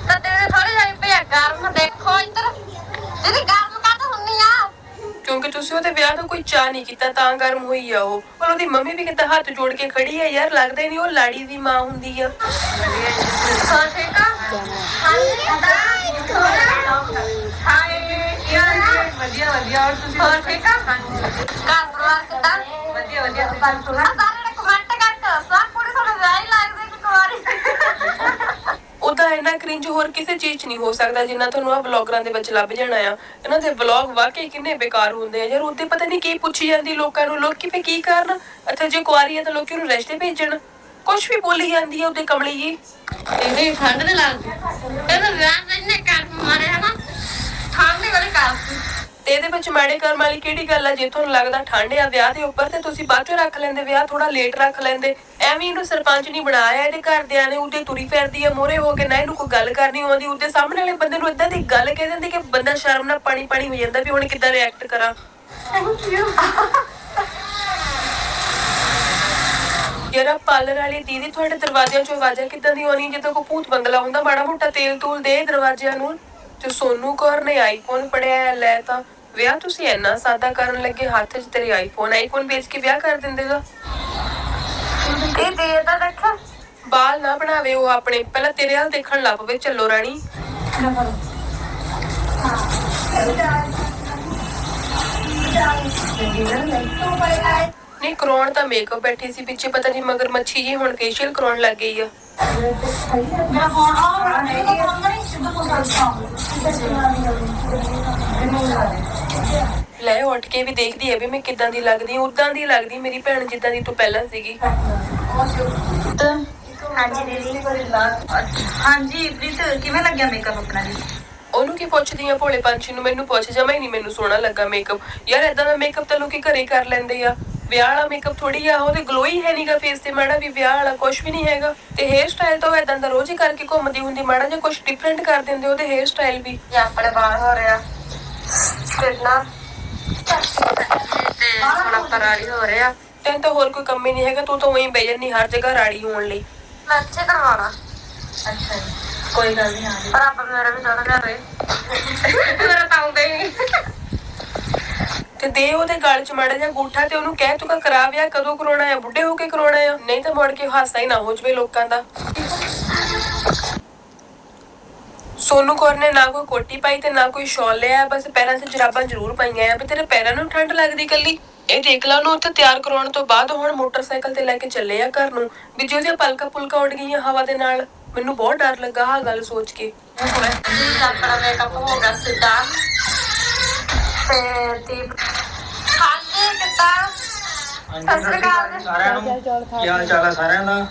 ਤਾਂ ਦੀਦੀ ਥੋੜੀ ਜਿਹੀ ਪਿਆ ਗਰਮ ਦੇਖੋ ਇੱਧਰ। ਦੀਦੀ ਗਰਮ ਕਾਹਤੋਂ ਹੁੰਨੀ ਆ। ਕਿਉਂਕਿ ਤੁਸੀਂ ਉਹਦੇ ਵਿਆਹ ਦਾ ਕੋਈ ਚਾਹ ਨਹੀਂ ਕੀਤਾ ਤਾਂ ਗਰਮ ਹੋਈ ਆ ਉਹ। ਪਰ ਉਹਦੀ ਮੰਮੀ ਵੀ ਕਿਤੇ ਹੱਥ ਜੋੜ ਕੇ ਖੜੀ ਹੈ ਯਾਰ ਲੱਗਦਾ ਹੀ ਨਹੀਂ ਉਹ ਲਾੜੀ ਦੀ ਮਾਂ ਹੁੰਦੀ ਆ। ਹਾਂ ਠੀਕ ਆ? ਹਾਂਜੀ ਦਾ ਹਾਏ ਵਧੀਆ ਵਧੀਆ। ਔਰ ਤੁਸੀਂ ਹੋਰ ਠੀਕ ਆ? ਘਰ ਪਰਿਵਾਰ ਕਿੱਦਾਂ? ਵਧੀਆ ਵਧੀਆ। ਆ ਸਾਰੇ ਨੇ ਕਮੈਂਟ ਕਰਕੇ ਦੱਸੋ ਕੁੜੀ ਤੁਹਾਨੂੰ ਵਿਆਹ ਹੀ ਲੱਗਦੀ ਕਿ ਕੁਆਰੀ ਉਹਦਾ ਇੰਨਾ ਕ੍ਰਿੰਜ ਹੋਰ ਕਿਸੇ ਚੀਜ਼ 'ਚ ਨਹੀਂ ਹੋ ਸਕਦਾ ਜਿੰਨਾ ਤੁਹਾਨੂੰ ਆ ਵਲੌਗਰਾਂ ਦੇ ਵਿੱਚ ਲੱਭ ਜਾਣਾ ਆ। ਇਹਨਾਂ ਦੇ ਵਲੌਗ ਵਾਕਈ ਕਿੰਨੇ ਬੇਕਾਰ ਹੁੰਦੇ ਆ। ਯਾਰ ਉਹਦੇ ਪਤਾ ਨਹੀਂ ਕੀ ਪੁੱਛੀ ਜਾਂਦੀ ਲੋਕਾਂ ਨੂੰ, ਲੋਕ ਫੇ ਕੀ ਕਰਨ? ਅੱਛਾ ਜੇ ਕੁਆਰੀ ਆ ਤਾਂ ਲੋਕੀ ਉਹਨੂੰ ਰਿਸ਼ਤੇ ਭੇਜਣ। ਕੁਝ ਵੀ ਬੋਲੀ ਜਾਂਦੀ ਆ ਉਹਦੇ ਕਮਲੀ ਜੀ। ਇਹ ਠੰਡ ਦੇ ਲੱਗਦੀ ਇਹਦਾ ਵਿਆਹ ਤਾਂ ਕਰ ਮਾਰੇ ਹਨਾ ਠੰਡ ਨਹੀਂ ਵਾਲੀ ਕਰਦੀ ਤੇ ਇਹਦੇ ਵਿੱਚ ਮਾੜੇ ਕਰਮ ਵਾਲੀ ਕਿਹੜੀ ਗੱਲ ਆ? ਜੇ ਤੁਹਾਨੂੰ ਲੱਗਦਾ ਠੰਡ ਆ ਵਿਆਹ ਦੇ ਉੱਪਰ ਤੇ ਤੁਸੀਂ ਬਾਅਦ ਚੋਂ ਰੱਖ ਲੈਂਦੇ ਵਿਆਹ ਥੋੜਾ ਲੇਟ ਰੱਖ ਲੈਂਦੇ। ਐਵੇਂ ਇਹਨੂੰ ਸਰਪੰਚ ਨਹੀਂ ਬਣਾਇਆ ਇਹਦੇ ਘਰਦਿਆਂ ਨੇ ਉਹਦੇ ਤੁਰੀ ਫਿਰਦੀ ਆ ਮੋਰੇ ਹੋ ਕੇ ਨਾ ਇਹਨੂੰ ਕੋਈ ਗੱਲ ਕਰਨੀ ਆਉਂਦੀ ਉਹਦੇ ਸਾਹਮਣੇ ਵਾਲੇ ਬੰਦੇ ਨੂੰ ਇਦਾਂ ਦੀ ਗੱਲ ਕਹਿ ਦਿੰਦੇ ਕਿ ਬੰਦਾ ਸ਼ਰਮ ਨਾਲ ਪਾਣੀ ਪਾਣੀ ਹੋ ਜਾਂਦਾ ਵੀ ਹੁਣ ਕਿੱਦਾਂ ਰਿਐਕਟ ਕਰਾਂ। ਯਾਰਾ ਪਾਰਲਰ ਵਾਲੀ ਦੀਦੀ ਤੁਹਾਡੇ ਦਰਵਾਜ਼ਿਆਂ ਚੋਂ ਆਵਾਜ਼ਾਂ ਕਿੱਦਾਂ ਦੀ ਆਉਣੀ ਜਿੱਦਾਂ ਕੋਈ ਭੂਤ ਬੰਗਲਾ ਹੁੰਦਾ ਮਾੜਾ ਮੋਟਾ ਤੇਲ ਤੂਲ ਦੇ ਦਰਵਾਜ਼ਿਆਂ ਨੂੰ ਤੇ ਸੋਨੂ ਕੌਰ ਨੇ ਆਈਫੋਨ ਫੜਿਆ ਹੈ, ਲੈ ਤਾਂ ਵਿਆਹ ਤੁਸੀਂ ਇੰਨਾ ਸਾਦਾ ਕਰਨ ਲੱਗੇ ਹੱਥ 'ਚ ਤੇਰੇ ਆਈਫੋਨ ਆਈਫੋਨ ਵੇਚ ਕੇ ਵਿਆਹ ਕਰ ਦਿੰਦੇਗਾ। ਇਹ ਦੇ ਤਾਂ ਦੇਖੋ ਬਾਲ ਨਾ ਬਣਾਵੇ ਉਹ ਆਪਣੇ ਪਹਿਲਾਂ ਤੇਰੇ ਹਾਲ ਦੇਖਣ ਲੱਗ ਪਵੇ ਚੱਲੋ ਰਾਣੀ। ਨਹੀਂ ਕਰਾਉਣ ਤਾਂ ਮੇਕਅਪ ਬੈਠੀ ਸੀ ਪਿੱਛੇ ਪਤਾ ਨਹੀਂ ਮਗਰ ਮੱਛੀ ਜੀ ਹੁਣ ਫੇਸ਼ੀਅਲ ਕਰਾਉਣ ਲੱਗ ਗਈ ਆ। ਲੈ ਉੱਠ ਕੇ ਵੀ ਦੇਖਦੀ ਹੈ ਵੀ ਮੈਂ ਕਿੱਦਾਂ ਦੀ ਲੱਗਦੀ ਉਦਾਂ ਦੀ ਲੱਗਦੀ ਮੇਰੀ ਭੈਣ ਜਿੱਦਾਂ ਦੀ ਤੂੰ ਪਹਿਲਾਂ ਸੀਗੀ। ਹਾਂਜੀ ਦੀਦੀ। ਹਾਂਜੀ ਪ੍ਰੀਤ ਕਿਵੇਂ ਲੱਗਿਆ ਮੇਕਅਪ ਆਪਣਾ ਜੀ? ਉਹਨੂੰ ਕੀ ਪੁੱਛਦੀ ਆ ਭੋਲੇ ਪੰਛੀ ਨੂੰ? ਮੈਨੂੰ ਪੁੱਛ ਜਮਾ ਹੀ ਨਹੀਂ ਮੈਨੂੰ ਸੋਹਣਾ ਲੱਗਾ ਮੇਕਅਪ ਯਾਰ ਇਦਾਂ ਦਾ ਮੇਕਅਪ ਤਾਂ ਲੋਕੀ ਘਰੇ ਕਰ ਲੈਂਦੇ ਆ। ਵਿਆਹ ਵਾਲਾ ਮੇਕਅਪ ਥੋੜੀ ਆ ਉਹਦੇ ਗਲੋ ਹੀ ਹੈ ਨਹੀਂਗਾ ਫੇਸ ਤੇ। ਮਾੜਾ ਵੀ ਵਿਆਹ ਵਾਲਾ ਕੁਝ ਵੀ ਨਹੀਂ ਹੈਗਾ। ਤੇ ਹੇਅਰ ਸਟਾਈਲ ਤਾਂ ਇਦਾਂ ਦਾ ਰੋਜ਼ ਹੀ ਕਰਕੇ ਘੁੰਮਦੀ ਹੁੰਦੀ ਮਾੜਾ ਜਿਹਾ ਕੁਝ ਡਿਫਰੈਂਟ ਕਰ ਦਿੰਦੇ ਉਹਦੇ ਹੇਅਰ ਸਟਾਈਲ ਵੀ। ਇਹ ਆਪਣੇ ਬਾਲ ਹੋ ਰਿਹਾ। ਫਿਰ ਨਾ ਤੇ ਹੁਣ ਆਪਾਂ ਰਾੜੀ ਹੋ ਰਿਹਾ ਤੈਨੂੰ ਤਾਂ ਹੋਰ ਕੋਈ ਕੰਮ ਹੀ ਨਹੀਂ ਹੈਗਾ ਤੂੰ ਤਾਂ ਵਹੀਂ ਬਹਿ ਜਾਂਦੀ ਹਰ ਜਗ੍ਹਾ ਰਾੜੀ ਹੋਣ ਲਈ। ਮੈਂ ਅੱਛੇ ਕਰਵਾਉਣਾ। ਅੱਛਾ ਜੀ ਕੋਈ ਗੱਲ ਨਹੀਂ ਹਾਂ ਜੀ ਪਰ ਆਪਾਂ ਮੇਰਾ ਵੀ ਸੋਹਣਾ ਕਰ ਰਹੇ ਮੇਰਾ ਤਾਂ ਆਉਂਦਾ ਹੀ ਨਹੀਂ। ਤੇ ਦੇ ਉਹਦੇ ਗਲ 'ਚ ਮਾੜਾ ਜਿਹਾ ਗੂਠਾ ਤੇ ਉਹਨੂੰ ਕਹਿ ਤੂੰ ਕਾ ਕਰਾ ਵਿਆਹ ਕਦੋਂ ਕਰਾਉਣਾ ਆ? ਬੁੱਢੇ ਹੋ ਕੇ ਕਰਾਉਣਾ ਆ? ਨਹੀਂ ਤਾਂ ਮੁੜ ਕੇ ਹਾਸਾ ਹੀ ਨਾ ਹੋ ਜਵੇ ਲੋਕਾਂ ਦਾ। ਸੋਨੂ ਕੌਰ ਨੇ ਨਾ ਕੋਈ ਕੋਟੀ ਪਾਈ ਤੇ ਨਾ ਕੋਈ ਸ਼ਾਲ ਲਿਆ ਬਸ ਪੈਰਾਂ 'ਚ ਜਰਾਬਾਂ ਜ਼ਰੂਰ ਪਾਈਆਂ ਆ ਵੀ ਤੇਰੇ ਪੈਰਾਂ ਨੂੰ ਠੰਡ ਲੱਗਦੀ ਕੱਲੀ ਇਹ ਦੇਖ ਲਾ ਉਹਨੂੰ ਉੱਥੇ ਤਿਆਰ ਕਰਾਉਣ ਤੋਂ ਬਾਅਦ ਹੁਣ ਮੋਟਰਸਾਈਕਲ ਤੇ ਲੈ ਕੇ ਚੱਲੇ ਆ ਘਰ ਨੂੰ ਵੀ ਜੇ ਉਹਦੀਆਂ ਪਲਕਾ ਪੁਲਕਾ ਉੱਡ ਗਈਆਂ ਹਵਾ ਦੇ ਨਾਲ ਮੈਨੂੰ ਬਹੁਤ ਡਰ ਲੱਗਾ ਆਹ ਗੱਲ ਸੋਚ ਕੇ। ਜੀ ਆਪਣਾ ਮੇਕਅਪ ਹੋ ਗਿਆ ਸਿੱਧਾ। ਤੇ ਦੀਪ ਹਾਂਜੀ ਕਿੱਦਾਂ? ਸਤਿ ਸ਼੍ਰੀ ਅਕਾਲ ਸਾਰਿਆਂ ਨੂੰ। ਕੀ ਹਾਲ ਚਾਲ ਹੈ ਸਾਰਿਆਂ ਦਾ?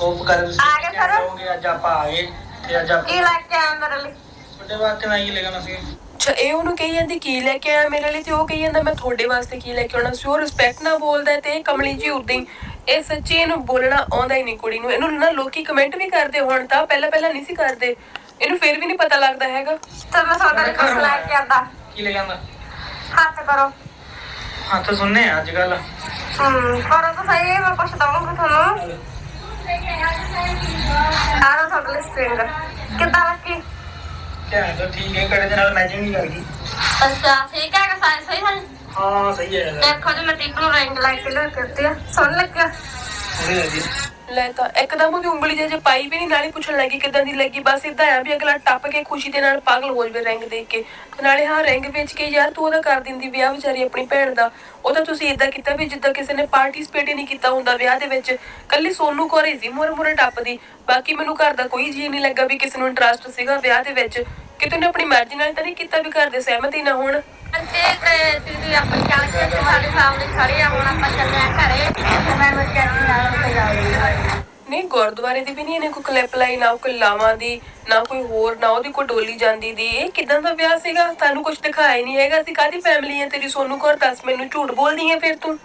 ਹੋਪ ਕਰ ਆ ਗਏ ਸਰ? ਹੋਗੇ ਅੱਜ ਆਪਾਂ ਆ ਗਏ। ਤੇ ਅੱਜ ਆਪਾਂ ਕੀ ਲੈ ਕੇ ਆਇਆ ਮੇਰੇ ਲਈ। ਵੱਡੇ ਵਾਸਤੇ ਮੈਂ ਕੀ ਲੈਣਾ ਸੀ। ਅੱਛਾ ਇਹ ਉਹਨੂੰ ਕਹੀ ਜਾਂਦੀ ਕੀ ਲੈ ਕੇ ਆਇਆ ਮੇਰੇ ਲਈ? ਤੇ ਉਹ ਕਹੀ ਜਾਂਦਾ ਮੈਂ ਤੁਹਾਡੇ ਵਾਸਤੇ ਕੀ ਲੈ ਕੇ ਆਉਣਾ ਸੀ? ਉਹ ਰਿਸਪੈਕਟ ਨਾਲ ਬੋਲਦਾ ਹੈ ਤੇ ਇਹ ਕਮਲੀ ਜੀ ਉਦਾਂ ਹੀ ਇਹ ਸੱਚੀ ਇਹਨੂੰ ਬੋਲਣਾ ਆਉਂਦਾ ਹੀ ਨਹੀਂ ਕੁੜੀ ਨੂੰ। ਇਹਨੂੰ ਨਾ ਲੋਕੀ ਕਮੈਂਟ ਵੀ ਕਰਦੇ ਹੁਣ ਤਾਂ ਪਹਿਲਾਂ ਪਹਿਲਾਂ ਨਹੀਂ ਸੀ ਕਰਦੇ। ਇਹਨੂੰ ਫਿਰ ਵੀ ਨਹੀਂ ਪਤਾ ਲੱਗਦਾ ਹੈਗਾ। ਤੇ ਮੈਂ ਤੁਹਾਡੇ ਲਈ ਕੁਝ ਲੈ ਕੇ ਆਂਦਾ ਕੀ ਲੈ ਜਾਂਦਾ ਹੱਥ ਕਰੋ। ਹੱਥ ਸੁਣਨੇ ਆ ਅੱਜ ਕੱਲ ਹਮ ਕਰੋ ਤਾਂ ਸਹੀ ਮੈਂ ਕੁਝ ਦਵਾਂਗਾ ਤੁਹਾਨੂੰ। ਆਹ ਲਓ ਤੁਹਾਡੇ ਲਈ ਸਟ੍ਰਿੰਗ ਕਿੱਦਾਂ ਲੱਗੀ? ਠੀਕ ਹੈ ਕੜੇ ਦੇ ਨਾਲ ਮੈਚਿੰਗ ਨਹੀਂ ਕਰਦੀ ਅੱਛਾ ਠੀਕ ਹੈ ਕਿ ਸਾਈਜ਼ ਸਹੀ ਹੈ ਹਾਂ ਸਹੀ ਹੈ। ਯਾਰ ਦੇਖੋ ਜੀ ਮੈਂ ਟਿਪ ਨੂੰ ਰਿੰਗ ਲੈ ਕੇ ਲੈ ਕੇ ਦਿੱਤੀ ਆ। ਸੋਹਣੀ ਲੱਗਿਆ? ਥੋੜੀ ਲੱਗਦੀ ਲੈ ਤਾਂ ਇੱਕਦਮ ਉਹਦੀ ਉਂਗਲੀ ਜੇ ਪਾਈ ਵੀ ਨਹੀਂ, ਨਾਲੇ ਪੁੱਛਣ ਲੱਗੀ ਕਿਦਾਂ ਦੀ ਲੱਗੀ। ਬਸ ਇਦਾਂ ਆ ਵੀ ਅਗਲਾ ਟੱਪ ਕੇ ਖੁਸ਼ੀ ਦੇ ਨਾਲ ਪਾਗਲ ਹੋ ਜਵੇ ਰਿੰਗ ਦੇਖ ਕੇ। ਤੇ ਨਾਲੇ ਹਾਂ, ਰਿੰਗ ਵੇਚ ਕੇ ਯਾਰ ਤੂੰ ਉਹਦਾ ਕਰ ਦਿੰਦੀ ਵਿਆਹ ਵਿਚਾਰੀ ਆਪਣੀ ਭੈਣ ਦਾ। ਉਹ ਤਾਂ ਤੁਸੀਂ ਇਦਾਂ ਕੀਤਾ ਵੀ ਜਿੱਦਾਂ ਕਿਸੇ ਨੇ ਪਾਰਟਿਸਿਪੇਟ ਹੀ ਨਹੀਂ ਕੀਤਾ ਹੁੰਦਾ ਵਿਆਹ ਦੇ ਵਿੱਚ। ਕੱਲੀ ਸੋਨੂ ਕੋਰੇ ਸੀ ਮੁਰ ਮੁਰ ਟੱਪਦੀ। ਬਾਕੀ ਮੈਨੂੰ ਘਰ ਦਾ ਕੋਈ ਜੀ ਨਹੀਂ ਲੱਗਾ ਵੀ ਕਿਸੇ ਨੂੰ ਇੰਟਰਸਟ ਸੀਗਾ ਵਿਆਹ ਦੇ ਵਿੱਚ। ਕਿ ਤੂੰ ਆਪਣੀ ਮਰਜ਼ੀ ਨਾਲ ਤਾਂ ਨਹੀਂ ਕੀਤਾ ਵੀ ਘਰ ਦੇ ਸਹਿਮਤੀ ਨਾ ਹੋਣ। ਅੰਤੇ ਤੇ ਦੀਦੀ ਆਪਾਂ ਚੱਲ ਤੇ ਸਾਡੀ ਫੈਮਿਲੀ ਖੜੀ ਆ, ਹੁਣ ਆਪਾਂ ਚੱਲੇ ਆ ਘਰੇ, ਤੇ ਮੈਂ ਮੈਂ ਕਹਿੰਦੀ ਨਾਲ ਤੇ ਜਾਊਂਗੀ ਨਹੀਂ, ਗੁਰਦੁਆਰੇ ਦੀ ਵੀ ਨਹੀਂ ਇਹਨੇ ਕੋਈ ਕਲਿੱਪ ਲਾਈ, ਨਾ ਕੋਈ ਲਾਵਾਂ ਦੀ, ਨਾ ਕੋਈ ਹੋਰ, ਨਾ ਉਹਦੀ ਕੋਈ ਡੋਲੀ ਜਾਂਦੀ ਦੀ। ਇਹ ਕਿਦਾਂ ਦਾ ਵਿਆਹ ਸੀਗਾ? ਤੁਹਾਨੂੰ ਕੁਝ ਦਿਖਾਇਆ ਹੀ ਨਹੀਂ ਹੈਗਾ। ਅਸੀਂ ਕਾਦੀ ਫੈਮਿਲੀ ਹੈ ਤੇਰੀ ਸੋਨੂ ਕੌਰ ਦੱਸ ਮੈਨੂੰ, ਝੂਠ ਬੋਲਦੀ ਹੈ ਫਿਰ ਤੂੰ?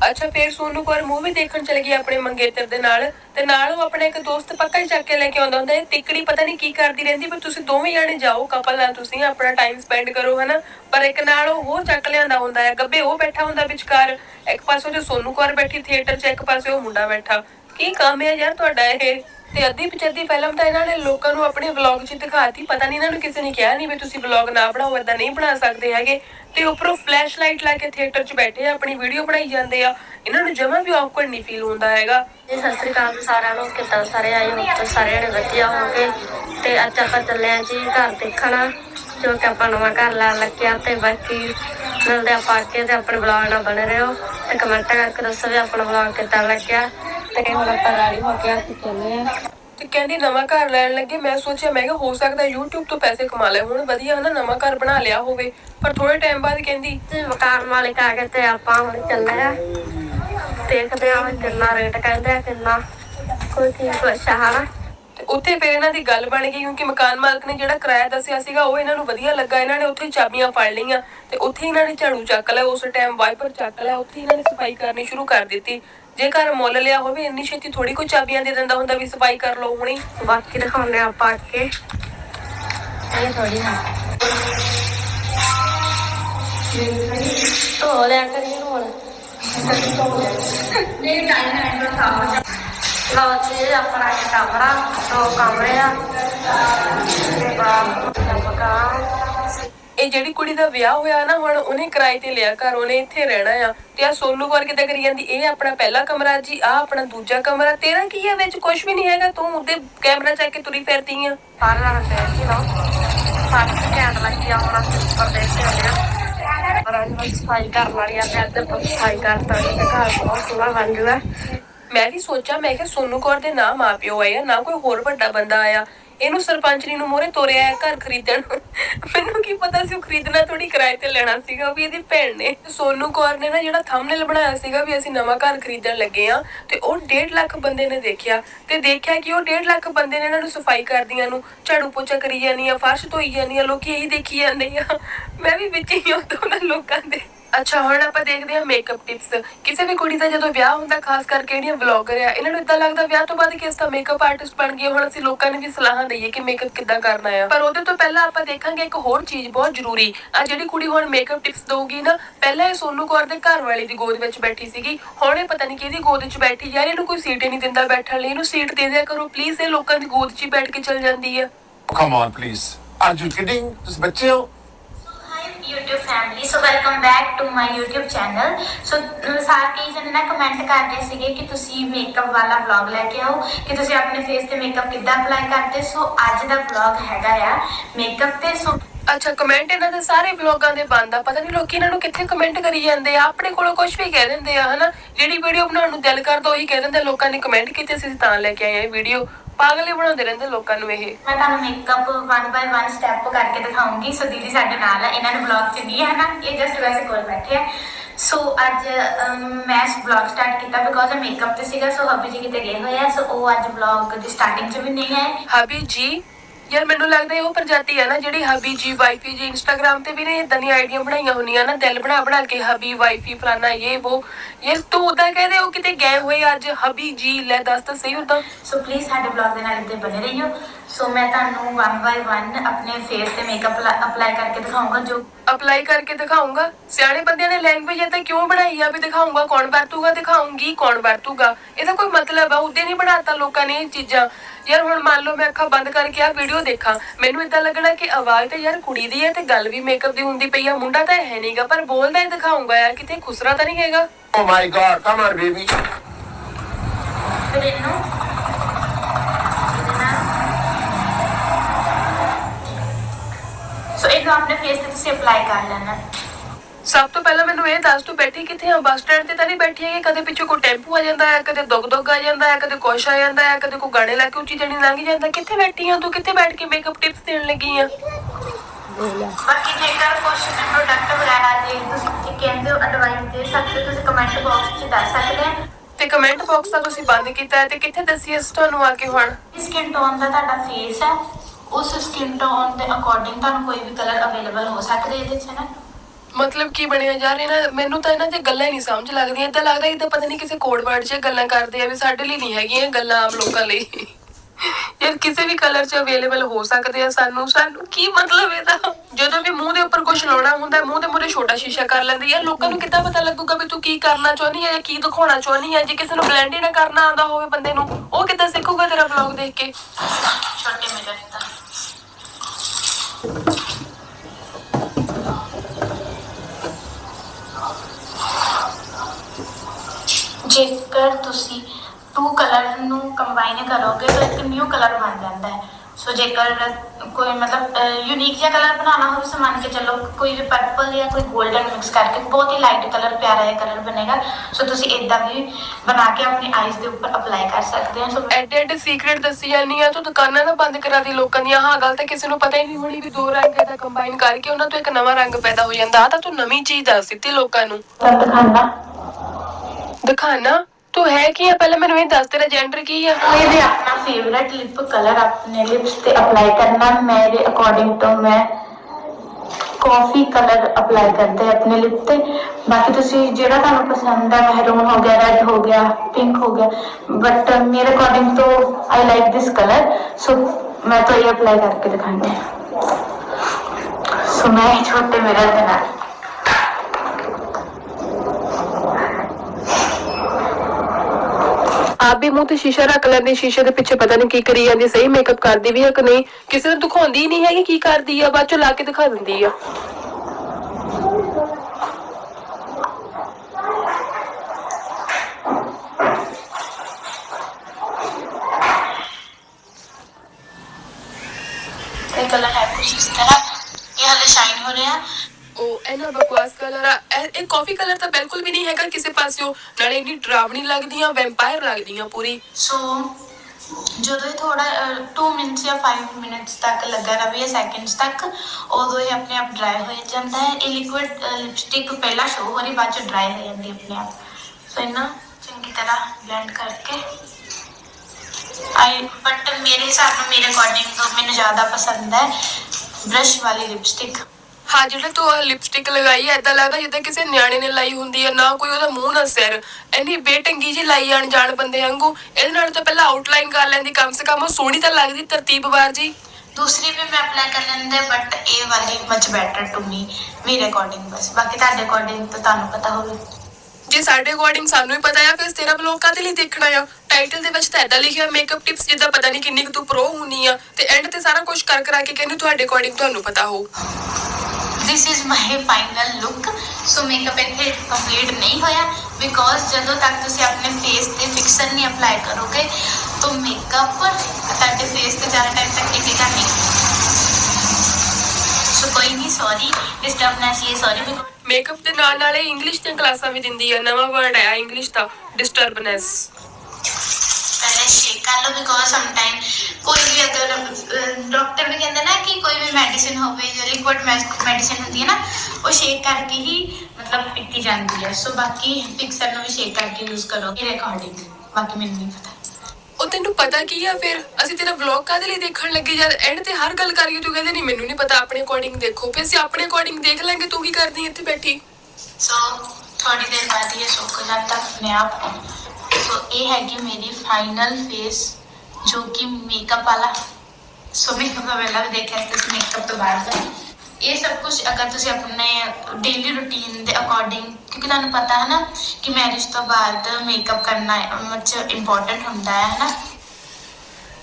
ਅੱਛਾ, ਫਿਰ ਸੋਨੂ ਕੌਰ ਮੂਵੀ ਦੇਖਣ ਚਲ ਗਈ ਆਪਣੇ ਮੰਗੇਤਰ ਦੇ ਨਾਲ ਤੇ ਨਾਲ ਉਹ ਆਪਣੇ ਇੱਕ ਦੋਸਤ ਪੱਕਾ ਹੀ ਚੱਕ ਕੇ ਲੈ ਕੇ ਆਉਂਦਾ ਹੁੰਦਾ। ਇਹ ਤਿੱਕੜੀ ਪਤਾ ਨਹੀਂ ਕੀ ਕਰਦੀ ਰਹਿੰਦੀ, ਪਰ ਤੁਸੀਂ ਦੋਵੇਂ ਜਾਣੇ ਜਾਓ ਕਪਲ ਨਾਲ ਤੁਸੀਂ ਆਪਣਾ ਟਾਈਮ ਸਪੈਂਡ ਕਰੋ, ਹਨਾ? ਪਰ ਇੱਕ ਨਾਲ ਉਹ ਚੱਕ ਲਿਆਂਦਾ ਹੁੰਦਾ ਹੈ। ਗੱਬੇ, ਉਹ ਬੈਠਾ ਹੁੰਦਾ ਵਿਚਕਾਰ। ਇੱਕ ਪਾਸੇ ਜੋ ਸੋਨੂ ਕੌਰ ਬੈਠੀ ਥੀਏਟਰ 'ਚ, ਇੱਕ ਪਾਸੇ ਉਹ ਮੁੰਡਾ ਬੈਠਾ। ਕੀ ਕੰਮ ਹੈ ਯਾਰ ਤੁਹਾਡਾ ਇਹ? ਤੇ ਅੱਧੀ ਪਿਛੱਧੀ ਫਿਲਮ ਤਾਂ ਇਹਨਾਂ ਨੇ ਲੋਕਾਂ ਨੂੰ ਆਪਣੇ ਵਲੌਗ 'ਚ ਦਿਖਾਤੀ। ਪਤਾ ਨਹੀਂ ਇਹਨਾਂ ਨੂੰ ਕਿਸੇ ਨੇ ਕਿਹਾ ਨਹੀਂ ਵੀ ਤੁਸੀਂ ਵਲੌਗ ਨਾ ਬਣਾਓ, ਏਦਾਂ ਨਹੀਂ ਬਣਾ ਸਕਦੇ ਹੈਗੇ। ਤੇ ਉੱਪਰੋਂ ਫਲੈਸ਼ ਲਾਈਟ ਲਾ ਕੇ ਥੀਏਟਰ 'ਚ ਬੈਠੇ ਆ, ਆਪਣੀ ਵੀਡੀਓ ਬਣਾਈ ਜਾਂਦੇ ਆ। ਇਹਨਾਂ ਨੂੰ ਜਮਾਂ ਵੀ ਔਕਵਰਡ ਨਹੀਂ ਫੀਲ ਹੁੰਦਾ ਹੈਗਾ। ਜੀ, ਸਤਿ ਸ੍ਰੀ ਅਕਾਲ ਸਾਰਿਆਂ ਨੂੰ। ਕਿੱਦਾਂ ਸਾਰੇ ਆਏ ਹੋ? ਤੇ ਸਾਰੇ ਜਣੇ ਵਧੀਆ ਹੋਗੇ ਤੇ ਅੱਜ ਆਪਾਂ ਚੱਲੇ ਆ ਜੀ ਘਰ ਦੇਖਣਾ। ਜੋ ਕਿ ਆਪਾਂ ਨਵਾਂ ਘਰ ਲੈਣ ਲੱਗਿਆ ਤੇ ਬਾਕੀ ਮਿਲਦੇ ਆਪਾਂ ਅੱਗੇ ਤੇ ਆਪਣੇ ਬਲੌਗ ਨਾਲ ਬਣੇ ਰਹੋ। ਤੇ ਕਮੈਂਟ ਕਰਕੇ ਦੱਸੋ ਵੀ ਆਪਣਾ ਬਲੌਗ ਕਿੱਦਾਂ ਲੱਗਿਆ। ਤੇ ਹੁਣ ਆਪਾਂ ਰੈਡੀ ਹੋ ਕੇ ਅਸੀਂ ਚੱਲੇ ਆ। ਤੇ ਕਹਿੰਦੀ ਨਵਾਂ ਘਰ ਲੈਣ ਲੱਗੇ ਮੈਂ ਸੋਚਿਆ ਮੈਂ ਕਿਹਾ ਹੋ ਸਕਦਾ YouTube ਤੋਂ ਪੈਸੇ ਕਮਾ ਲੈ ਹੁਣ ਵਧੀਆ ਹਨਾ ਨਵਾਂ ਘਰ ਬਣਾ ਲਿਆ ਹੋਵੇ। ਪਰ ਥੋੜੇ ਟਾਈਮ ਬਾਅਦ ਕਹਿੰਦੀ ਤੇ ਮਕਾਨ ਮਾਲਿਕ ਆ ਗਏ ਤੇ ਆਪਾਂ ਹੁਣ ਚੱਲੇ ਆ। ਦੇਖਦੇ ਆ ਵੀ ਕਿੰਨਾ ਰੇਟ ਕਹਿੰਦੇ ਆ ਕਿੰਨਾ ਕੋਈ ਕੀ ਪੁੱਛਾ ਹਨਾ। ਤੇ ਉੱਥੇ ਫਿਰ ਇਹਨਾਂ ਦੀ ਗੱਲ ਬਣ ਗਈ ਕਿਉਂਕਿ ਮਕਾਨ ਮਾਲਕ ਨੇ ਜਿਹੜਾ ਕਿਰਾਇਆ ਦੱਸਿਆ ਸੀਗਾ ਉਹ ਇਹਨਾਂ ਨੂੰ ਵਧੀਆ ਲੱਗਾ। ਇਹਨਾਂ ਨੇ ਉੱਥੇ ਚਾਬੀਆਂ ਫੜ ਲਈਆਂ ਤੇ ਉੱਥੇ ਇਹਨਾਂ ਨੇ ਝਾੜੂ ਚੱਕ ਲਿਆ। ਉਸ ਟਾਈਮ ਵਾਈਪਰ ਚੱਕ ਲਿਆ ਉੱਥੇ ਇਹਨਾਂ ਨੇ ਸਫ਼ਾਈ ਕਰਨੀ ਸ਼ੁਰੂ ਕਰ ਦਿੱਤੀ। ਜੇ ਘਰ ਮੁੱਲ ਲਿਆ ਹੋਵੇ ਇੰਨੀ ਛੇਤੀ ਥੋੜੀ ਕੋਈ ਚਾਬੀਆਂ ਦੇ ਦਿੰਦਾ ਹੁੰਦਾ ਵੀ ਸਫ਼ਾਈ ਕਰ ਲਓ ਹੁਣੀ। ਬਾਕੀ ਦਿਖਾਉਂਦੇ ਆ ਆਪਾਂ ਅੱਗੇ ਇਹ ਥੋੜੀ ਹੈ ਧੋ ਲਿਆ ਕਰੀ ਹੁਣ। ਲਓ ਜੀ ਇਹ ਆਪਣਾ ਕਮਰਾ ਦੋ ਕਮਰੇ ਆ। ਤੇ ਬਾਹਰ ਮਕਾਨ। ਇਹ ਜਿਹੜੀ ਕੁੜੀ ਦਾ ਵਿਆਹ ਹੋਇਆ ਨਾ ਹੁਣ ਉਹਨੇ ਕਿਰਾਏ ਤੇ ਲਿਆ ਘਰ ਉਹਨੇ ਇੱਥੇ ਰਹਿਣਾ ਆ। ਤੇ ਆ ਸੋਨੂ ਵਰ ਕਿੱਦਾਂ ਕਰੀ ਜਾਂਦੀ? ਇਹ ਆਪਣਾ ਪਹਿਲਾ ਕਮਰਾ ਜੀ ਆ ਆਪਣਾ ਦੂਜਾ ਕਮਰਾ। ਤੇਰਾ ਕੀ ਹੈ ਵਿੱਚ? ਕੁਝ ਵੀ ਨਹੀਂ ਹੈਗਾ। ਤੂੰ ਉਹਦੇ ਕੈਮਰਾ ਚੱਕ ਕੇ ਤੁਰੀ ਫਿਰਦੀ ਆ। ਸਾਰੇ ਸਾਰੇ ਲੱਗੀ ਆ ਹੁਣ ਅਸੀਂ ਉੱਪਰ ਆ ਮੈਂ ਸਫ਼ਾਈ ਕਰਨ ਵਾਲੀ ਆ ਤੇ ਅੱਜ ਆਪਾਂ ਸਫ਼ਾਈ ਕਰਤਾ ਤੇ ਘਰ ਬਹੁਤ ਸੋਹਣਾ ਬਣ ਜੂਗਾ ਮੈਂ ਵੀ ਸੋਚਿਆ ਮੈਂ ਕਿਹਾ ਸੋਨੂ ਕੌਰ ਦੇ ਨਾ ਮਾਪਿਓ ਆਏ ਆ ਨਾ ਕੋਈ ਹੋਰ ਵੱਡਾ ਬੰਦਾ ਆਇਆ। ਇਹਨੂੰ ਸਰਪੰਚਨੀ ਨੂੰ ਮੋਰੇ ਤੋਰਿਆ ਹੈ ਘਰ ਖਰੀਦਣ ਮੈਨੂੰ ਕੀ ਪਤਾ ਸੀ ਉਹ ਖਰੀਦਣਾ ਥੋੜੀ ਕਿਰਾਏ ਤੇ ਲੈਣਾ ਸੀਗਾ ਵੀ ਇਹਦੀ ਭੈਣ ਨੇ। ਸੋਨੂ ਕੌਰ ਨੇ ਨਾ ਜਿਹੜਾ ਥੰਬਨੇਲ ਬਣਾਇਆ ਸੀਗਾ ਵੀ ਅਸੀਂ ਨਵਾਂ ਘਰ ਖਰੀਦਣ ਲੱਗੇ ਆ ਤੇ ਉਹ 1.5 ਲੱਖ ਬੰਦੇ ਨੇ ਦੇਖਿਆ। ਤੇ ਦੇਖਿਆ ਕਿ ਉਹ 1.5 ਲੱਖ ਬੰਦੇ ਨੇ ਇਹਨਾਂ ਨੂੰ ਸਫ਼ਾਈ ਕਰਦੀਆਂ ਨੂੰ, ਝਾੜੂ ਪੋਚਾ ਕਰੀ ਜਾਂਦੀਆਂ, ਫਰਸ਼ ਧੋਈ ਜਾਂਦੀਆਂ, ਲੋਕੀ ਇਹੀ ਦੇਖੀ ਜਾਂਦੇ ਆ। ਮੈਂ ਵੀ ਵਿੱਚ ਹੀ ਉਹ ਉਹਨਾਂ ਲੋਕਾਂ ਦੇ। ਅੱਛਾ ਹੁਣ ਆਪਾਂ ਦੇਖਦੇ ਹਾਂ ਮੇਕਅਪ ਟਿਪਸ ਕਿਸੇ ਵੀ ਕੁੜੀ ਦਾ ਜਦੋਂ ਵਿਆਹ ਹੁੰਦਾ ਖਾਸ ਕਰਕੇ ਜਿਹੜੀਆਂ ਵਲੌਗਰ ਆ ਇਹਨਾਂ ਨੂੰ ਇਦਾਂ ਲੱਗਦਾ ਵਿਆਹ ਤੋਂ ਬਾਅਦ ਕਿ ਇਸ ਦਾ ਮੇਕਅਪ ਆਰਟਿਸਟ ਬਣ ਗਈ ਹੁਣ ਅਸੀਂ ਲੋਕਾਂ ਨੂੰ ਵੀ ਸਲਾਹਾਂ ਦਈਏ ਕਿ ਮੇਕਅਪ ਕਿੱਦਾਂ ਕਰਨਾ ਆ। ਪਰ ਉਹਦੇ ਤੋਂ ਪਹਿਲਾਂ ਆਪਾਂ ਦੇਖਾਂਗੇ ਇੱਕ ਹੋਰ ਚੀਜ਼ ਬਹੁਤ ਜ਼ਰੂਰੀ। ਆ ਜਿਹੜੀ ਕੁੜੀ ਹੁਣ ਮੇਕਅਪ ਟਿਪਸ ਦਊਗੀ ਨਾ ਪਹਿਲਾਂ ਇਹ ਸੋਨੂ ਕੌਰ ਦੇ ਘਰ ਵਾਲੇ ਦੀ ਗੋਦ ਵਿੱਚ ਬੈਠੀ ਸੀਗੀ। ਹੁਣ ਇਹ ਪਤਾ ਨਹੀਂ ਕਿਹਦੀ ਗੋਦ ਚ ਬੈਠੀ ਯਾਰ ਇਹਨੂੰ ਕੋਈ ਸੀਟ ਹੀ ਨਹੀਂ ਦਿੰਦਾ ਬੈਠਣ ਲਈ। ਇਹਨੂੰ ਸੀਟ ਦੇ ਦਿਆ ਕਰੋ ਪਲੀਜ਼ ਇਹ ਲੋਕਾਂ ਦੀ ਗੋਦ 'ਚ ਹੀ ਬੈਠ ਕੇ ਚਲ ਜਾਂਦੀ ਆ। Come on, please. Aren't you kidding? Just ਬੱਚੇ ਹੋ? YouTube family. So, welcome back to my YouTube channel. So uh, ਸਾਰੇ ਕਈ ਜਣੇ ਨਾ ਕਮੈਂਟ ਕਰ ਸੀਗੇ ਕਿ ਤੁਸੀਂ ਮੇਕਅਪ ਵਾਲਾ ਵਲੌਗ ਲੈ ਕੇ ਆਓ, ਕਿ ਤੁਸੀਂ ਆਪਣੇ ਫੇਸ ਤੇ ਮੇਕਅਪ ਕਿੱਦਾਂ ਅਪਲਾਈ ਕਰਦੇ? ਸੋ ਅੱਜ ਦਾ ਵਲੌਗ ਹੈਗਾ ਆ ਮੇਕਅਪ ਤੇ ਸੋ ਅੱਛਾ ਕਮੈਂਟ ਇਹਨਾਂ ਦੇ ਸਾਰੇ ਵਲੋਗਾਂ ਦੇ ਬੰਦ ਆ। ਪਤਾ ਨਹੀਂ ਲੋਕੀ ਇਹਨਾਂ ਨੂੰ ਕਿੱਥੇ ਕਮੈਂਟ ਕਰੀ ਜਾਂਦੇ ਆ। ਆਪਣੇ ਕੋਲੋਂ ਕੁਝ ਵੀ ਕਹਿ ਦਿੰਦੇ ਆ, ਹਨਾ? ਜਿਹੜੀ ਵੀਡੀਓ ਬਣਾਉਣ ਨੂੰ ਦਿਲ ਕਰਦਾ, ਉਹੀ ਕਹਿ ਦਿੰਦੇ ਲੋਕਾਂ ਨੇ ਕਮੈਂਟ ਕੀਤੇ ਸੀ ਤਾਂ ਲੈ ਕੇ ਆਏ ਇਹ ਵੀਡੀਓ ਪਾਗਲੇ ਬਣਾਉਂਦੇ ਰਹਿੰਦੇ ਲੋਕਾਂ ਨੂੰ ਇਹ। ਮੈਂ ਤੁਹਾਨੂੰ makeup one by one step ਕਰਕੇ ਦਿਖਾਉਂਗੀ। ਸੋ ਦੀਦੀ ਸਾਡੇ ਨਾਲ ਹੈ ਇਹਨਾਂ ਨੂੰ ਵਲੌਗ ਚ ਨਹੀਂ ਹੈ ਨਾ ਇਹ ਜਸਟ ਵੈਸੇ ਕੋਲ ਬੈਠੇ ਆ। ਸੋ ਅੱਜ ਮੈਂ ਵਲੌਗ ਸਟਾਰਟ ਕੀਤਾ ਬਿਕੋਜ਼ ਮੇਕਅਪ ਤੇ ਸੀਗਾ ਸੋ ਹੱਬੀ ਜੀ ਕਿਤੇ ਗਏ ਹੋਏ ਆ ਸੋ ਉਹ ਅੱਜ ਵਲੌਗ ਦੀ ਸਟਾਰਟਿੰਗ ਚ ਵੀ ਨਹੀਂ ਆਏ। ਹਬੀ ਜੀ ਯਾਰ ਮੈਨੂੰ ਲੱਗਦਾ ਇਹ ਉਹ ਪ੍ਰਜਾਤੀ ਹੈ ਨਾ ਜਿਹੜੀ ਹਬੀ ਜੀ ਵਾਈਫੀ ਜੀ ਇੰਸਟਾਗ੍ਰam ਤੇ ਵੀ ਨੇ ਇਦਾਂ ਦੀਆਂ ਆਈਡੀਆਂ ਬਣਾਈਆਂ ਹੁੰਦੀਆਂ ਨਾ ਦਿਲ ਬਣਾ ਬਣਾ ਕੇ ਹਬੀ ਵਾਈਫੀ ਫਲਾਨਾ ਇਹ ਉਹ। ਯਾਰ ਤੂੰ ਉਦਾਂ ਕਹਦੇ ਉਹ ਕਿਤੇ ਗਏ ਹੋਏ ਅੱਜ ਹਬੀ ਜੀ ਲੈ ਦੱਸ ਤਾਂ ਸਹੀ ਉਦਾਂ ਸੋ ਪਲੀਜ਼ ਸਾਡੇ ਬਲੌਗ ਦੇ ਨਾਲ ਇੱਥੇ ਬਣੇ ਰਹੀਓ। ਸੋ ਮੈਂ ਤੁਹਾਨੂੰ ਵਨ ਬਾਈ ਵਨ ਆਪਣੇ ਫੇਸ ਤੇ ਮੇਕਅਪ ਅਪਲਾਈ ਕਰਕੇ ਦਿਖਾਉਂਗਾ ਜੋ ਅਪਲਾਈ ਕਰਕੇ ਦਿਖਾਉਂਗਾ ਸਿਆਣੇ ਬੰਦਿਆਂ ਨੇ ਲੈਂਗੁਏਜ ਏਦਾਂ ਕਿਉਂ ਬਣਾਈ ਆ ਵੀ ਦਿਖਾਉਂਗਾ ਕੌਣ ਵਰਤੂਗਾ ਦਿਖਾਉਂਗੀ ਕੌਣ ਵਰਤੂਗਾ? ਇਹਦਾ ਕੋਈ ਮਤਲਬ ਆ ਉਦੋਂ ਨਹੀਂ ਬਣਾਤਾ ਲੋਕਾਂ ਨੇ ਇਹ ਚੀਜ਼ਾਂ। ਯਾਰ ਹੁਣ ਮੰਨ ਲਓ ਮੈਂ ਅੱਖਾਂ ਬੰਦ ਕਰਕੇ ਆ ਵੀਡੀਓ ਦੇਖਾਂ। ਮੈਨੂੰ ਇਦਾਂ ਲੱਗਣਾ ਕਿ ਆਵਾਜ਼ ਤੇ ਯਾਰ ਕੁੜੀ ਦੀ ਹੈ ਤੇ ਗੱਲ ਵੀ ਮੇਕਅਪ ਦੀ ਹੁੰਦੀ ਪਈ ਆ। ਮੁੰਡਾ ਤਾਂ ਹੈ ਨਹੀਂਗਾ ਪਰ ਬੋਲਦਾ ਹੀ ਦਿਖਾਉਂਗਾ ਯਾਰ ਕਿਤੇ ਖੁਸਰਾ ਤਾਂ ਨਹੀਂ ਹੈਗਾ? Oh my God, come on, baby. ਫਿਰ ਇਹਨੂੰ ਇਹਦੇ ਨਾਲ ਸੋ ਇਹਨੂੰ ਆਪਣੇ ਫੇਸ ਤੇ ਤੁਸੀਂ ਅਪਲਾਈ ਕਰ ਲੈਣਾ। ਸਭ ਤੋਂ ਪਹਿਲਾਂ ਮੈਨੂੰ ਇਹ ਦੱਸ ਤੂੰ ਬੈਠੀ ਕਿੱਥੇ ਆ? ਬੱਸ ਸਟੈਂਡ ਤੇ ਤਾਂ ਨਹੀਂ ਬੈਠੀ ਹੈਗੀ? ਕਦੇ ਪਿੱਛੋਂ ਕੋਈ ਟੈਂਪੂ ਆ ਜਾਂਦਾ ਹੈ ਕਦੇ ਦੁੱਗ ਦੁੱਗ ਆ ਜਾਂਦਾ ਹੈ ਕਦੇ ਕੁਛ ਆ ਜਾਂਦਾ ਹੈ ਕਦੇ ਕੋਈ ਗਾਣੇ ਲਾ ਕੇ ਉੱਚੀ ਜਣੀ ਲੰਘ ਜਾਂਦਾ। ਕਿੱਥੇ ਬੈਠੀ ਆ ਤੂੰ? ਕਿੱਥੇ ਬੈਠ ਕੇ ਮੇਕਅਪ ਟਿਪਸ ਦੇਣ ਲੱਗੀ ਆ? ਬਾਕੀ ਜੇਕਰ ਕੁਝ ਪ੍ਰੋਡਕਟ ਵਗੈਰਾ ਜੇ ਤੁਸੀਂ ਕੀ ਕਹਿੰਦੇ ਹੋ ਐਡਵਾਈਸ ਦੇ ਸਕਦੇ ਤੁਸੀਂ ਕਮੈਂਟ ਬਾਕਸ 'ਚ ਦੱਸ ਸਕਦੇ ਆ। ਤੇ ਕਮੈਂਟ ਬਾਕਸ ਤਾਂ ਤੁਸੀਂ ਬੰਦ ਕੀਤਾ ਹੈ ਤੇ ਕਿੱਥੇ ਦੱਸੀਏ ਤੁਹਾਨੂੰ ਆ ਕੇ ਹੁਣ? ਸਕਿਨ ਟੋਨ ਦਾ ਤੁਹਾਡਾ ਫੇਸ ਹੈ। ਉਸ ਸਕਿਨ ਟੋਨ ਦੇ ਅਕੋਰਡਿੰਗ ਤੁਹਾਨੂੰ ਕੋਈ ਵੀ ਕਲਰ ਅਵੇਲੇਬਲ ਹੋ ਸਕਦਾ ਇਹਦੇ 'ਚ ਨਾ? ਮਤਲਬ ਕੀ ਬਣਿਆ ਯਾਰ ਇਹਨਾਂ ਮੈਨੂੰ ਤਾਂ ਇਹਨਾਂ ਦੀ ਗੱਲਾਂ ਹੀ ਨਹੀਂ ਸਮਝ ਲੱਗਦੀਆਂ। ਇਦਾਂ ਲੱਗਦਾ ਇਦਾਂ ਪਤਾ ਨਹੀਂ ਕਿਸੇ ਕੋਡ ਵਰਡ 'ਚ ਗੱਲਾਂ ਕਰਦੇ ਆ ਵੀ ਸਾਡੇ ਲਈ ਨਹੀਂ ਹੈਗੀਆਂ ਗੱਲਾਂ ਆਮ ਲੋਕਾਂ ਲਈ। ਯਾਰ ਕਿਸੇ ਵੀ ਕਲਰ 'ਚ ਅਵੇਲੇਬਲ ਹੋ ਸਕਦੇ ਆ ਸਾਨੂੰ। ਸਾਨੂੰ ਕੀ ਮਤਲਬ ਇਹਦਾ? ਜਦੋਂ ਵੀ ਮੂੰਹ ਦੇ ਉੱਪਰ ਕੁਝ ਲਾਉਣਾ ਹੁੰਦਾ, ਮੂੰਹ ਦੇ ਮੂਰੇ ਛੋਟਾ ਸ਼ੀਸ਼ਾ ਕਰ ਲੈਂਦੇ। ਯਾਰ ਲੋਕਾਂ ਨੂੰ ਕਿੱਦਾਂ ਪਤਾ ਲੱਗੂਗਾ ਵੀ ਤੂੰ ਕੀ ਕਰਨਾ ਚਾਹੁੰਦੀ ਹੈ ਜਾਂ ਕੀ ਦਿਖਾਉਣਾ ਚਾਹੁੰਦੀ ਹੈ ਜੇ ਕਿਸੇ ਨੂੰ ਬਲੈਂਡ ਹੀ ਨਾ ਕਰਨਾ ਆਉਂਦਾ ਹੋਵੇ ਬੰਦੇ ਨੂੰ, ਉਹ ਕਿੱਦਾਂ ਸਿੱਖੂਗਾ ਤੇਰਾ ਵਲੌਗ ਦੇਖ ਕੇ? ਛੋਟੇ ਮਿਰਰ ਦਾ ਜੇਕਰ ਤੁਸੀਂ ਟੂ ਕਲਰ ਨੂੰ ਕੰਬਾਈਨ ਕਰੋਗੇ ਤਾਂ ਇੱਕ ਨਿਊ ਕਲਰ ਬਣ ਜਾਂਦਾ ਹੈ। ਸੋ ਜੇਕਰ ਕੋਈ ਮਤਲਬ ਯੂਨੀਕ ਜਿਹਾ ਕਲਰ ਬਣਾਉਣਾ ਹੋਵੇ ਸੋ ਮੰਨ ਕੇ ਚੱਲੋ ਕੋਈ ਵੀ ਪਰਪਲ ਜਾਂ ਕੋਈ 골ਡਨ ਮਿਕਸ ਕਰਕੇ ਬਹੁਤ ਹੀ ਲਾਈਟ ਕਲਰ ਪਿਆਰਾ ਜਿਹਾ ਕਲਰ ਬਣੇਗਾ। ਸੋ ਤੁਸੀਂ ਇਦਾਂ ਵੀ ਬਣਾ ਕੇ ਆਪਣੀ ਆਈਜ਼ ਦੇ ਉੱਪਰ ਅਪਲਾਈ ਕਰ ਸਕਦੇ ਹੋ। ਸੋ ਐਡੇ ਐਡੇ ਸੀਕ੍ਰੇਟ ਦੱਸੀ ਜਾਂਦੀ ਆ ਤੂੰ ਦੁਕਾਨਾਂ ਨਾ ਬੰਦ ਕਰਾ ਦੀ ਲੋਕਾਂ ਦੀਆਂ। ਹਾਂ ਗੱਲ ਤਾਂ ਕਿਸੇ ਨੂੰ ਪਤਾ ਹੀ ਨਹੀਂ ਹੋਣੀ ਵੀ ਦੋ ਰੰਗ ਦਾ ਕੰਬਾਈਨ ਕਰਕੇ ਉਹਨਾਂ ਤੋਂ ਇੱਕ ਨਵਾਂ ਰੰਗ ਪੈਦਾ ਹੋ ਜਾਂਦਾ। ਆ ਤਾਂ ਤੂੰ ਨਵੀਂ ਚੀਜ਼ ਦੱਸ ਦਿੱਤੀ ਲੋਕਾਂ ਨੂੰ। ਤਾਂ ਦਿਖਾਣਾ ਦਿਖਾਣਾ ਤੂੰ ਹੈ ਕੀ ਆ ਪਹਿਲਾਂ ਮੈਨੂੰ ਇਹ ਦੱਸ ਤੇਰਾ ਜੈਂਡਰ ਕੀ ਆ ਇਹਦੇ ਆਪਣਾ ਫੇਵਰਟ ਲਿਪ ਕਲਰ ਆਪਣੇ ਲਿਪਸ ਤੇ ਅਪਲਾਈ ਕਰਨਾ ਮੇਰੇ ਅਕੋਰਡਿੰਗ ਤੋਂ ਮੈਂ ਕਾਫੀ ਕਲਰ ਅਪਲਾਈ ਕਰਦਾ ਹੈ ਆਪਣੇ ਲਿਪ ਤੇ ਬਾਕੀ ਤੁਸੀਂ ਜਿਹੜਾ ਤੁਹਾਨੂੰ ਪਸੰਦ ਹੈ ਮਹਿਰੂਨ ਹੋ ਗਿਆ ਰੈਡ ਹੋ ਗਿਆ ਪਿੰਕ ਹੋ ਗਿਆ ਬਟ ਮੇਰੇ ਅਕੋਰਡਿੰਗ ਤੋਂ ਆਈ ਲਾਈਕ ਦਿਸ ਕਲਰ ਸੋ ਮੈਂ ਤਾਂ ਇਹ ਅਪਲਾਈ ਕਰਕੇ ਦਿਖਾਉਂਦੀ ਹਾਂ ਸੋ ਮੈਂ ਛੋਟੇ ਮਿਰਰ ਦੇ ਨਾਲ ਆਪ ਮੂੰਹ ਤੇ ਸ਼ੀਸ਼ਾ ਰੱਖ ਲੈਂਦੀ, ਸ਼ੀਸ਼ੇ ਦੇ ਪਿੱਛੇ ਪਤਾ ਨਹੀਂ ਕੀ ਕਰੀ ਜਾਂਦੀ, ਸਹੀ ਮੇਕਅਪ ਕਰਦੀ ਵੀ ਹੈ ਕਿ ਨਹੀਂ? ਕਿਸੇ ਨੂੰ ਦਿਖਾਉਂਦੀ ਹੀ ਨਹੀਂ ਹੈਗੀ ਕੀ ਕਰਦੀ ਆ, ਬਾਅਦ ਚੋਂ ਲਾ ਕੇ ਦਿਖਾ ਦਿੰਦੀ ਆ ਇਹ ਕਲਰ ਹੈ ਕੁਛ ਇਸ ਤਰ੍ਹਾਂ ਇਹ ਹਲੇ ਸ਼ਾਈਨ ਹੋ ਰਿਹਾ ਉਹ ਇਹਨਾਂ ਬਕਵਾਸ ਕਲਰ ਆ ਇਹ- ਇਹ ਕਾਫੀ ਕਲਰ ਤਾਂ ਬਿਲਕੁਲ ਵੀ ਨਹੀਂ ਹੈਗਾ, ਕਿਸੇ ਪਾਸਿਓ। ਨਾਲੇ ਇੰਨੀ ਡਰਾਵਣੀ ਲੱਗਦੀਆਂ ਵੈਂਪਾਇਰ ਲੱਗਦੀਆਂ ਪੂਰੀ। ਸੋ ਜਦੋਂ ਇਹ ਥੋੜਾ 2 ਮਿੰਟਸ ਜਾਂ 5 ਮਿੰਟਸ ਤੱਕ ਲੱਗਾ ਰਵੇ ਜਾਂ ਸੈਕਿੰਡਸ ਤੱਕ, ਉਦੋਂ ਇਹ ਆਪਣੇ ਆਪ ਡਰਾਈ ਹੋ ਜਾਂਦਾ ਹੈ। ਇਹ ਲਿਕੁਇਡ ਲਿਪਸਟਿਕ ਪਹਿਲਾਂ ਸ਼ੋ ਹੋ ਰਹੀ, ਬਾਅਦ ਚ ਡਰਾਈ ਹੋ ਜਾਂਦੀ ਹੈ ਆਪਣੇ ਆਪ। ਸੋ ਇਹਨਾਂ ਚੰਗੀ ਤਰ੍ਹਾਂ ਬਲੈਂਡ ਕਰਕੇ। ਆਈ ਬਟ ਮੇਰੇ ਹਿਸਾਬ ਨਾਲ, ਮੇਰੇ ਅਕੋਰਡਿੰਗ ਮੈਨੂੰ ਜ਼ਿਆਦਾ ਪਸੰਦ ਹੈ ਬ੍ਰਸ਼ ਵਾਲੀ ਲਿਪਸਟਿਕ ਹਾਂ ਜਿਹੜਾ ਤੂੰ ਲਿਪਸਟਿਕ ਲਗਾਈ ਐ ਏਦਾਂ ਲੱਗਦਾ ਜਿੱਦਾਂ ਕਿਸੇ ਨਿਆਣੇ ਨੇ ਲਾਈ ਹੁੰਦੀ ਆ ਨਾ ਕੋਈ ਉਹਦਾ ਮੂੰਹ ਨਾ ਸਿਰ। ਐਨੀ ਬੇਟੰਗੀ ਜੀ ਲਾਈ ਆਣ ਜਾਣ ਬੰਦੇ ਵਾਂਗੂ ਇਹਦੇ ਨਾਲ ਤਾਂ ਪਹਿਲਾਂ ਆਊਟਲਾਈਨ ਕਰ ਲੈਂਦੀ ਕਮ ਸੇ ਕਮ ਉਹ ਸੋਹਣੀ ਤਾਂ ਲੱਗਦੀ ਤਰਤੀਬਵਾਰ ਜੀ। ਦੂਸਰੀ ਵੀ ਮੈਂ ਅਪਲਾਈ ਕਰ ਲੈਂਦੇ ਬਟ ਇਹ ਵਾਲੀ ਮਚ ਬੈਟਰ ਟੂ ਮੀ ਮੇਰੇ ਅਕੋਰਡਿੰਗ ਬਸ। ਬਾਕੀ ਤੁਹਾਡੇ ਅਕੋਰਡਿੰਗ ਤਾਂ ਤੁਹਾਨੂੰ ਪਤਾ ਹੋਵੇ। ਜੇ ਸਾਡੇ ਅਕੋਰਡਿੰਗ ਸਾਨੂੰ ਹੀ ਪਤਾ ਆ ਫਿਰ ਤੇਰਾ ਬਲੌਗ ਕਾਹਦੇ ਲਈ ਦੇਖਣਾ ਆ? ਟਾਈਟਲ ਦੇ ਵਿੱਚ ਤਾਂ ਏਦਾਂ ਲਿਖਿਆ ਮੇਕਅਪ ਟਿਪਸ ਜਿੱਦਾਂ ਪਤਾ ਨਹੀਂ ਕਿੰਨੀ ਕੁ ਤੂੰ ਪ੍ਰੋ ਹੁੰਨੀ ਆ ਤੇ ਐਂਡ ਤੇ ਸਾਰਾ ਕੁਝ ਕਰ ਕਰਾ ਕੇ ਕਹਿੰਦੀ ਤੁਹਾਡੇ ਅਕੋਰਡਿੰਗ ਤੁਹਾਨੂੰ ਪਤਾ ਹੋ this is my final look so makeup ਇੱਥੇ ਕੰਪਲੀਟ ਨਹੀਂ ਹੋਇਆ ਬਿਕੋਜ਼ ਜਦੋਂ ਤੱਕ ਤੁਸੀਂ ਆਪਣੇ ਫੇਸ ਤੇ ਫਿਕਸਰ ਨਹੀਂ ਅਪਲਾਈ ਕਰੋਗੇ ਤਾਂ ਮੇਕਅਪ ਤੁਹਾਡੇ ਫੇਸ ਤੇ ਜ਼ਿਆਦਾ ਟਾਈਮ ਤੱਕ ਟਿਕੇਗਾ ਨਹੀਂ। ਸੋ ਕੋਈ ਨਹੀਂ ਸੌਰੀ ਡਿਸਟਰਬਨੈਸ ਇਹ ਸੌਰੀ ਮੇਕਅਪ ਦੇ ਨਾਲ ਨਾਲ ਇਹ ਇੰਗਲਿਸ਼ ਦੀਆਂ ਕਲਾਸਾਂ ਵੀ ਦਿੰਦੀ ਆ ਨਵਾਂ ਵਰਡ ਆਇਆ ਇੰਗਲਿਸ਼ ਦਾ ਡਿਸਟਰਬਨੈਸ ਪਹਿਲੇ ਕਰ ਲਓ ਬਿਕੋਜ਼ ਸਮ ਟਾਈਮ ਕੋਈ ਵੀ ਅਗਰ ਡਾਕਟਰ ਵੀ ਕਹਿੰਦੇ ਨਾ ਕਿ ਕੋਈ ਵੀ ਮੈਡੀਸਿਨ ਹੋਵੇ ਜੋ ਲਿਕੁਇਡ ਮੈਡੀਸਿਨ ਹੁੰਦੀ ਹੈ ਨਾ ਉਹ ਸ਼ੇਕ ਕਰਕੇ ਹੀ ਮਤਲਬ ਪੀਤੀ ਜਾਂਦੀ ਹੈ। ਸੋ ਬਾਕੀ ਫਿਕਸਰ ਨੂੰ ਵੀ ਸ਼ੇਕ ਕਰਕੇ ਯੂਜ਼ ਕਰੋ ਇਹ ਅਕੋਰਡਿੰਗ ਬਾਕੀ ਮੈਨੂੰ ਨਹੀਂ ਪਤਾ। ਉਹ ਤੈਨੂੰ ਪਤਾ ਕੀ ਆ ਫਿਰ? ਅਸੀਂ ਤੇਰਾ ਵਲੌਗ ਕਾਦੇ ਲਈ ਦੇਖਣ ਲੱਗੇ ਜਦ ਐਂਡ ਤੇ ਹਰ ਗੱਲ ਕਰੀਏ ਤੂੰ ਕਹਿੰਦੇ ਨਹੀਂ ਮੈਨੂੰ ਨਹੀਂ ਪਤਾ ਆਪਣੇ ਅਕੋਰਡਿੰਗ ਦੇਖੋ। ਫਿਰ ਅਸੀਂ ਆਪਣੇ ਅਕੋਰਡਿੰਗ ਦੇਖ ਲਾਂਗੇ ਤੂੰ ਕੀ ਕਰਦੀ ਇੱਥੇ ਬੈਠੀ? ਸੋ ਥੋੜੀ ਦੇਰ ਬਾਅਦ ਇਹ ਸੁੱਕ ਜਾਂਦਾ ਆਪਣੇ ਆਪ। ਸੋ ਇਹ ਹੈਗੀ ਮੇਰੀ ਫਾਈਨਲ ਫੇਸ ਜੋ ਕਿ ਮੇਕਅਪ ਵਾਲਾ। ਸੋ ਮੇਕਅਪ ਦਾ ਪਹਿਲਾਂ ਵੀ ਦੇਖਿਆ ਸੀ, ਤੁਸੀਂ ਮੇਕਅਪ ਤੋਂ ਬਾਅਦ ਦਾ। ਇਹ ਸਭ ਕੁਝ ਅਗਰ ਤੁਸੀਂ ਆਪਣੇ ਡੇਲੀ ਰੁਟੀਨ ਦੇ ਅਕੋਰਡਿੰਗ ਕਿਉਂਕਿ ਤੁਹਾਨੂੰ ਪਤਾ ਹੈ ਨਾ ਕਿ ਮੈਰਿਜ ਤੋਂ ਬਾਅਦ ਮੇਕਅਪ ਕਰਨਾ ਮੱਚ ਇੰਪੋਰਟੈਂਟ ਹੁੰਦਾ ਹੈ ਹੈ ਨਾ?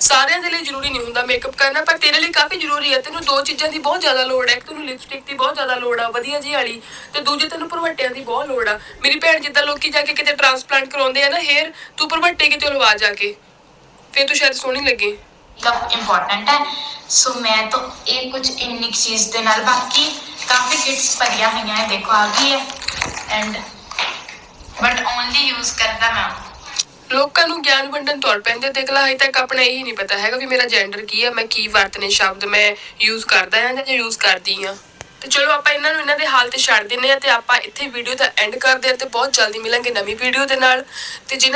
ਸਾਰਿਆਂ ਦੇ ਲਈ ਜ਼ਰੂਰੀ ਨਹੀਂ ਹੁੰਦਾ ਮੇਕਅਪ ਕਰਨਾ, ਪਰ ਤੇਰੇ ਲਈ ਕਾਫੀ ਜ਼ਰੂਰੀ ਹੈ। ਤੈਨੂੰ ਦੋ ਚੀਜ਼ਾਂ ਦੀ ਬਹੁਤ ਜ਼ਿਆਦਾ ਲੋੜ ਹੈ। ਇੱਕ ਤੈਨੂੰ ਲਿਪਸਟਿਕ ਦੀ ਬਹੁਤ ਜ਼ਿਆਦਾ ਲੋੜ ਆ, ਵਧੀਆ ਜਿਹੀ ਵਾਲੀ ਤੇ ਦੂਜੀ ਤੈਨੂੰ ਭਰਵੱਟਿਆਂ ਦੀ ਬਹੁਤ ਲੋੜ ਆ। ਮੇਰੀ ਭੈਣ ਜਿੱਦਾਂ ਲੋਕੀ ਜਾ ਕੇ ਕਿਤੇ ਟ੍ਰਾਂਸਪਲਾਂਟ ਕਰਾਉਂਦੇ ਆ ਨਾ ਹੇਅਰ ਤੂੰ ਭਰਵੱਟੇ ਕਿਤੇ ਲਵਾ ਜਾ ਕੇ। ਫਿਰ ਤੂੰ ਸ਼ਾਇਦ ਸੋਹਣੀ ਲੱਗੇ। ਮੇਕਅਪ ਇੰਪੋਰਟੈਂਟ ਹੈ। ਸੋ ਮੈਂ ਤਾਂ ਇਹ ਕੁਝ ਇੰਨੀ ਕੁ ਚੀਜ਼ ਦੇ ਨਾਲ ਬਾਕੀ ਕਾਫੀ ਕਿਟਸ ਭਰੀਆਂ ਹੋਈਆਂ ਹੈ ਦੇਖੋ ਆ ਗਈ ਹੈ। ਐਂਡ ਬਟ ਓਨਲੀ ਯੂਜ਼ ਕਰਦਾ ਮੈਂ। ਲੋਕਾਂ ਨੂੰ ਗਿਆਨ ਵੰਡਣ ਤੁਰ ਪੈਂਦੇ ਦੇਖ ਲਾ ਹਜੇ ਤੱਕ ਆਪਣਾ ਇਹ ਨਹੀਂ ਪਤਾ ਹੈਗਾ ਵੀ ਮੇਰਾ ਜੈਂਡਰ ਕੀ ਆ, ਮੈਂ ਕੀ ਵਰਤਨੇ ਸ਼ਬਦ ਮੈਂ ਯੂਜ਼ ਕਰਦਾ ਹਾਂ ਜਾਂ ਯੂਜ਼ ਕਰਦੀ ਹਾਂ ਤੇ ਚਲੋ ਆਪਾਂ ਇਹਨਾਂ ਨੂੰ ਇਹਨਾਂ ਦੇ ਹਾਲ ਤੇ ਛੱਡ ਦਿੰਨੇ ਆ ਤੇ ਆਪਾਂ ਇੱਥੇ ਵੀਡੀਓ ਦਾ ਐਂਡ ਕਰਦੇ ਆ ਤੇ ਬਹੁਤ ਜਲਦੀ ਮਿਲਾਂਗੇ ਨਵੀਂ ਵੀਡੀਓ ਦੇ ਨਾਲ। ਤੇ ਜਿਨ੍ਹਾਂ